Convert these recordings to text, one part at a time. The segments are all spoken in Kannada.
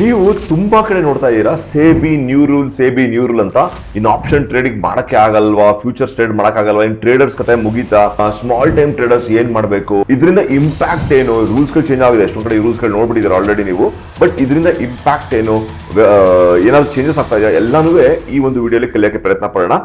ನೀವು ತುಂಬಾ ಕಡೆ ನೋಡ್ತಾ ಇದ್ದೀರಾ, SEBI new rule SEBI new rule ಅಂತ. ಇನ್ನು ಆಪ್ಷನ್ ಟ್ರೇಡಿಂಗ್ ಮಾಡಕ್ಕೆ ಆಗಲ್ವಾ? ಫ್ಯೂಚರ್ಸ್ ಟ್ರೇಡ್ ಆಗಲ್ವಾ? ಇನ್ ಟ್ರೇಡರ್ಸ್ ಕತೆ ಮುಗೀತಾ? ಸ್ಮಾಲ್ ಟೈಮ್ ಟ್ರೇಡರ್ಸ್ ಏನ್ ಮಾಡಬೇಕು? ಇದರಿಂದ ಇಂಪ್ಯಾಕ್ಟ್ ಏನು? ರೂಲ್ಸ್ಗಳು ಚೇಂಜ್ ಆಗಿದೆ. ಎಷ್ಟೊಂದು ಕಡೆ ರೂಲ್ಸ್ಗಳು ನೋಡ್ಬಿಟ್ಟಿದ್ದಾರೆ ಆಲ್ರೆಡಿ ನೀವು. ಬಟ್ ಇದರಿಂದ ಇಂಪ್ಯಾಕ್ಟ್ ಏನು? ಏನಾದ್ರು ಚೇಂಜಸ್ ಆಗ್ತಾ ಇದೆಯಾ? ಎಲ್ಲಾನು ಈ ಒಂದು ವಿಡಿಯೋಲಿ ಕಲಿಯೋಕೆ ಪ್ರಯತ್ನ ಪಡೋಣ.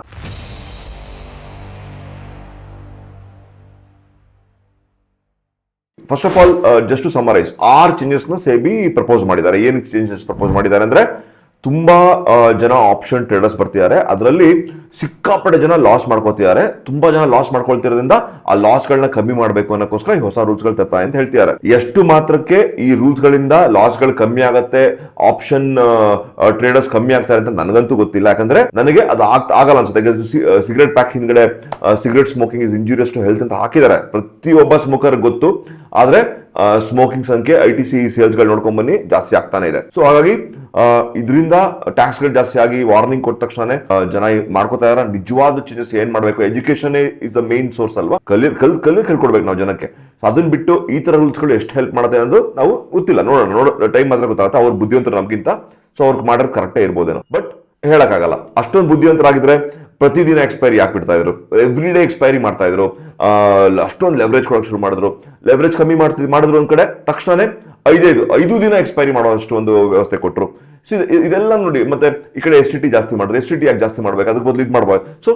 First of all just to summarise our ಚೇಂಜಸ್ನ SEBI propose ಮಾಡಿದ್ದಾರೆ. ಏನಕ್ಕೆ ಚೇಂಜಸ್ ಪ್ರಪೋಸ್ ಮಾಡಿದ್ದಾರೆ ಅಂದ್ರೆ ತುಂಬಾ ಜನ ಆಪ್ಷನ್ ಟ್ರೇಡರ್ಸ್ ಬರ್ತಿದ್ದಾರೆ. ಅದರಲ್ಲಿ ಸಿಕ್ಕಾಪಟ್ಟೆ ಜನ ಲಾಸ್ ಮಾಡ್ಕೋತಿದ್ದಾರೆ. ತುಂಬಾ ಜನ ಲಾಸ್ ಮಾಡ್ಕೊಳ್ತಿರೋದ್ರಿಂದ ಆ ಲಾಸ್ ಗಳನ್ನ ಕಮ್ಮಿ ಮಾಡಬೇಕು ಅನ್ನೋಕ್ಕೋಸ್ಕರ ಈ ಹೊಸ ರೂಲ್ಸ್ಗಳು ತರ್ತಾರೆ ಅಂತ ಹೇಳ್ತಿದ್ದಾರೆ. ಎಷ್ಟು ಮಾತ್ರಕ್ಕೆ ಈ ರೂಲ್ಸ್ ಗಳಿಂದ ಲಾಸ್ಗಳು ಕಮ್ಮಿ ಆಗತ್ತೆ ಆಪ್ಷನ್ ಟ್ರೇಡರ್ಸ್ ಕಮ್ಮಿ ಆಗ್ತಾರೆ ಅಂತ ನನಗಂತೂ ಗೊತ್ತಿಲ್ಲ. ಯಾಕಂದ್ರೆ ನನಗೆ ಅದು ಆಗ್- ಆಗಲ್ಲ ಅನ್ಸುತ್ತೆ. ಸಿಗರೆಟ್ ಪ್ಯಾಕ್ ಹಿಂದ್ಗಡೆ cigarette smoking is injurious to health ಅಂತ ಹಾಕಿದ್ದಾರೆ. ಪ್ರತಿಯೊಬ್ಬ ಸ್ಮೋಕರ್ ಗೊತ್ತು. ಆದ್ರೆ ಸ್ಮೋಕಿಂಗ್ ಸಂಖ್ಯೆ ಐ ಟಿ ಸಿ ಸೇಲ್ಸ್ಗಳು ನೋಡ್ಕೊಂಡ್ ಬನ್ನಿ, ಜಾಸ್ತಿ ಆಗ್ತಾನೆ ಇದೆ. ಸೊ ಹಾಗಾಗಿ ಇದರಿಂದ ಟ್ಯಾಕ್ಸ್ಗಳು ಜಾಸ್ತಿ ಆಗಿ ವಾರ್ನಿಂಗ್ ಕೊಟ್ಟ ತಕ್ಷಣ ಜನ ಮಾಡ್ಕೋತಾ ಇದಾರೆ. ನಿಜವಾದ ಚೇಂಜಸ್ ಏನ್ ಮಾಡಬೇಕು? Education is the main source ಅಲ್ವಾ? ಕಲಿ, ಕಲ್ ಕಲಿ ಕಲ್ಕೊಡ್ಬೇಕು ನಾವು ಜನಕ್ಕೆ. ಅದನ್ನ ಬಿಟ್ಟು ಈ ತರ ರೂಲ್ಸ್ಗಳು ಎಷ್ಟು ಹೆಲ್ಪ್ ಮಾಡುತ್ತೆ ಅನ್ನೋದು ನಾವು ಗೊತ್ತಿಲ್ಲ. ನೋಡೋಣ, ನೋಡೋ ಟೈಮ್ ಮಾತ್ರ ಗೊತ್ತಾಗುತ್ತೆ. ಅವ್ರ ಬುದ್ಧಿವಂತರು ನಮ್ಗಿಂತ. ಸೊ ಅವ್ರಿಗೆ ಮಾಡೋದು ಕರೆಕ್ಟೇ ಇರ್ಬೋದೇನೋ. ಬಟ್ ಹೇಳಕ್ಕಾಗಲ್ಲ. ಅಷ್ಟೊಂದು ಬುದ್ಧಿವಂತರಾಗಿದ್ರೆ ಪ್ರತಿದಿನ ಎಕ್ಸ್ಪೈರಿ ಹಾಕ್ಬಿಡ್ತಾ ಇದ್ರು. ಎವ್ರಿ ಡೇ ಎಕ್ಸ್ಪೈರಿ ಮಾಡ್ತಾ ಇದ್ರು. ಅಷ್ಟೊಂದು ಲೆವ್ರೇಜ್ ಕೊಡೋಕೆ ಶುರು ಮಾಡಿದ್ರು. ಲೆವ್ರೇಜ್ ಕಮ್ಮಿ ಮಾಡ್ತಿದ್ ಮಾಡಿದ್ರು ಒಂದ್ ಕಡೆ, ತಕ್ಷಣನೇ ಐದೈದು ಐದು ದಿನ ಎಕ್ಸ್ಪೈರಿ ಮಾಡುವಷ್ಟು ಒಂದು ವ್ಯವಸ್ಥೆ ಕೊಟ್ಟರು ಸೊ ಇದೆಲ್ಲ ನೋಡಿ, ಮತ್ತೆ ಈ ಕಡೆ ಎಸ್ ಟಿ ಟಿ ಜಾಸ್ತಿ ಮಾಡಿದ್ರು ಎಸ್ ಟಿ ಟಿ ಯಾಕೆ ಜಾಸ್ತಿ ಮಾಡ್ಬೇಕು? ಅದಕ್ಕೆ ಬದಲು ಇದು ಮಾಡ್ಬೋದು. ಸೊ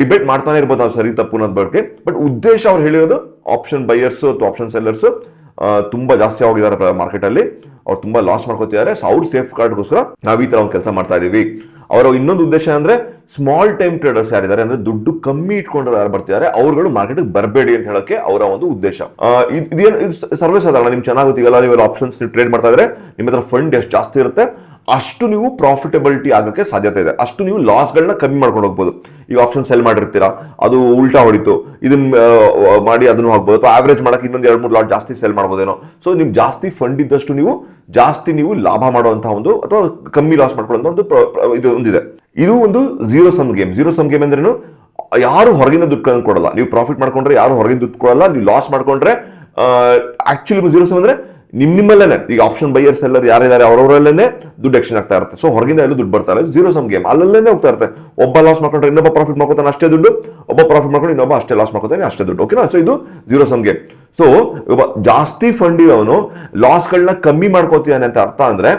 ಡಿಬೇಟ್ ಮಾಡ್ತಾನೆ ಇರ್ಬೋದು ನಾವು ಸರಿ ತಪ್ಪು ಅನ್ನೋದ್ ಬಗ್ಗೆ. ಬಟ್ ಉದ್ದೇಶ ಅವ್ರು ಹೇಳಿರೋದು ಆಪ್ಷನ್ ಬೈಯರ್ಸ್ ಅಥವಾ ಆಪ್ಷನ್ ಸೆಲ್ಲರ್ಸ್ ತುಂಬಾ ಜಾಸ್ತಿ ಆಗಿದ್ದಾರೆ ಮಾರ್ಕೆಟ್ ಅಲ್ಲಿ ಅವ್ರು ತುಂಬಾ ಲಾಸ್ ಮಾಡ್ಕೋತಿದ್ದಾರೆ. ಸೊ ಅವ್ರ ಸೇಫ್ ಗಾರ್ಡ್ಗೋಸ್ಕರ ನಾವು ಈ ತರ ಒಂದು ಕೆಲಸ ಮಾಡ್ತಾ ಇದೀವಿ. ಅವರ ಇನ್ನೊಂದು ಉದ್ದೇಶ ಅಂದ್ರೆ ಸ್ಮಾಲ್ ಟೈಮ್ ಟ್ರೇಡರ್ಸ್ ಯಾರಿದ್ದಾರೆ ಅಂದ್ರೆ ದುಡ್ಡು ಕಮ್ಮಿ ಇಟ್ಕೊಂಡ್ರೆ ಯಾರು ಬರ್ತಿದ್ದಾರೆ, ಅವರುಗಳು ಮಾರ್ಕೆಟ್ಗೆ ಬರಬೇಡಿ ಅಂತ ಹೇಳಕ್ಕೆ ಅವರ ಒಂದು ಉದ್ದೇಶ. ಇದೇನು, ಇದು ಸರ್ವೇ ಸಾಧಾರಣ, ನಿಮ್ಗೆ ಚೆನ್ನಾಗಿ ಗೊತ್ತಿಗಲ್ಲ ನೀವು ಆಪ್ಷನ್ಸ್ ಟ್ರೇಡ್ ಮಾಡ್ತಾ ಇದ್ರೆ, ನಿಮ್ಮ ಫಂಡ್ ಎಷ್ಟು ಜಾಸ್ತಿ ಇರುತ್ತೆ ಅಷ್ಟು ನೀವು ಪ್ರಾಫಿಟಬಿಲಿಟಿ ಆಗೋಕ್ಕೆ ಸಾಧ್ಯತೆ ಇದೆ. ಅಷ್ಟು ನೀವು ಲಾಸ್ಗಳನ್ನ ಕಮ್ಮಿ ಮಾಡ್ಕೊಂಡು ಹೋಗ್ಬೋದು. ಈಗ ಆಪ್ಷನ್ ಸೆಲ್ ಮಾಡಿರ್ತೀರಾ, ಅದು ಉಲ್ಟಾ ಹೊಡಿತು. ಇದನ್ನ ಮಾಡಿ ಅದನ್ನು ಹೋಗ್ಬೋದು ಅಥವಾ ಆವ್ರೇಜ್ ಮಾಡಕ್ಕೆ ಇನ್ನೊಂದು ಎರಡು, ಮೂರು ಲಾಟ್ ಜಾಸ್ತಿ ಸೆಲ್ ಮಾಡ್ಬೋದೇನೋ. ಸೊ ನಿಮ್ಗೆ ಜಾಸ್ತಿ ಫಂಡ್ ಇದ್ದಷ್ಟು ನೀವು ಜಾಸ್ತಿ ನೀವು ಲಾಭ ಮಾಡುವಂತಹ ಒಂದು ಅಥವಾ ಕಮ್ಮಿ ಲಾಸ್ ಮಾಡ್ಕೊಳ್ಳೋ ಒಂದು ಇದು ಒಂದಿದೆ. ಇದು ಒಂದು zero sum game zero sum game ಅಂದ್ರೇನು ಯಾರು ಹೊರಗಿನ ದುಡ್ಡು ಕೊಡಲ್ಲ. ನೀವು ಪ್ರಾಫಿಟ್ ಮಾಡ್ಕೊಂಡ್ರೆ ಯಾರು ಹೊರಗಿನ ದುಡ್ಡು ಕೊಡಲ್ಲ. ನೀವು ಲಾಸ್ ಮಾಡ್ಕೊಂಡ್ರೆ ಆಕ್ಚುಲಿ ಝೀರೋ ಸಮ್ ಅಂದ್ರೆ ನಿಮ್ ನಿಮ್ಮಲ್ಲೇ ಈಗ ಆಪ್ಷನ್ ಬೈಯರ್ ಸೆಲ್ಲರ್ ಯಾರಿದ್ದಾರೆ ಅವರವರಲ್ಲೇ ದುಡ್ಡು ಎಕ್ಷನ್ ಆಗ್ತಾ ಇರುತ್ತೆ. ಸೊ ಹೊರಗಿಂದ ಎಲ್ಲೂ ದುಡ್ಡು ಬರ್ತಾ ಇಲ್ಲ. ಝೀರೋ ಸಮ್ ಗೇಮ್ ಅಲ್ಲಲ್ಲೇ ಹೋಗ್ತಾ ಇರುತ್ತೆ. ಒಬ್ಬ ಲಾಸ್ ಮಾಡ್ಕೊಂಡ್ರೆ ಇನ್ನೊಬ್ಬ ಪ್ರಾಫಿಟ್ ಮಾಡ್ಕೊತಾನೆ ಅಷ್ಟೇ ದುಡ್ಡು. ಒಬ್ಬ ಪ್ರಾಫಿಟ್ ಮಾಡ್ಕೊಂಡು ಇನ್ನೊಬ್ಬ ಅಷ್ಟೇ ಲಾಸ್ ಮಾಡ್ಕೊತಾನೆ ಅಷ್ಟೇ ದುಡ್ಡು. ಓಕೆನಾ ಸೊ ಇದು ಜೀರೋ ಸಮ್ ಗೇಮ್ ಸೊ ಒಬ್ಬ ಜಾಸ್ತಿ ಫಂಡ್ ಇರೋನು ಲಾಸ್ಗಳನ್ನ ಕಮ್ಮಿ ಮಾಡ್ಕೋತಿದ್ದಾನೆ ಅಂತ ಅರ್ಥ ಅಂದ್ರೆ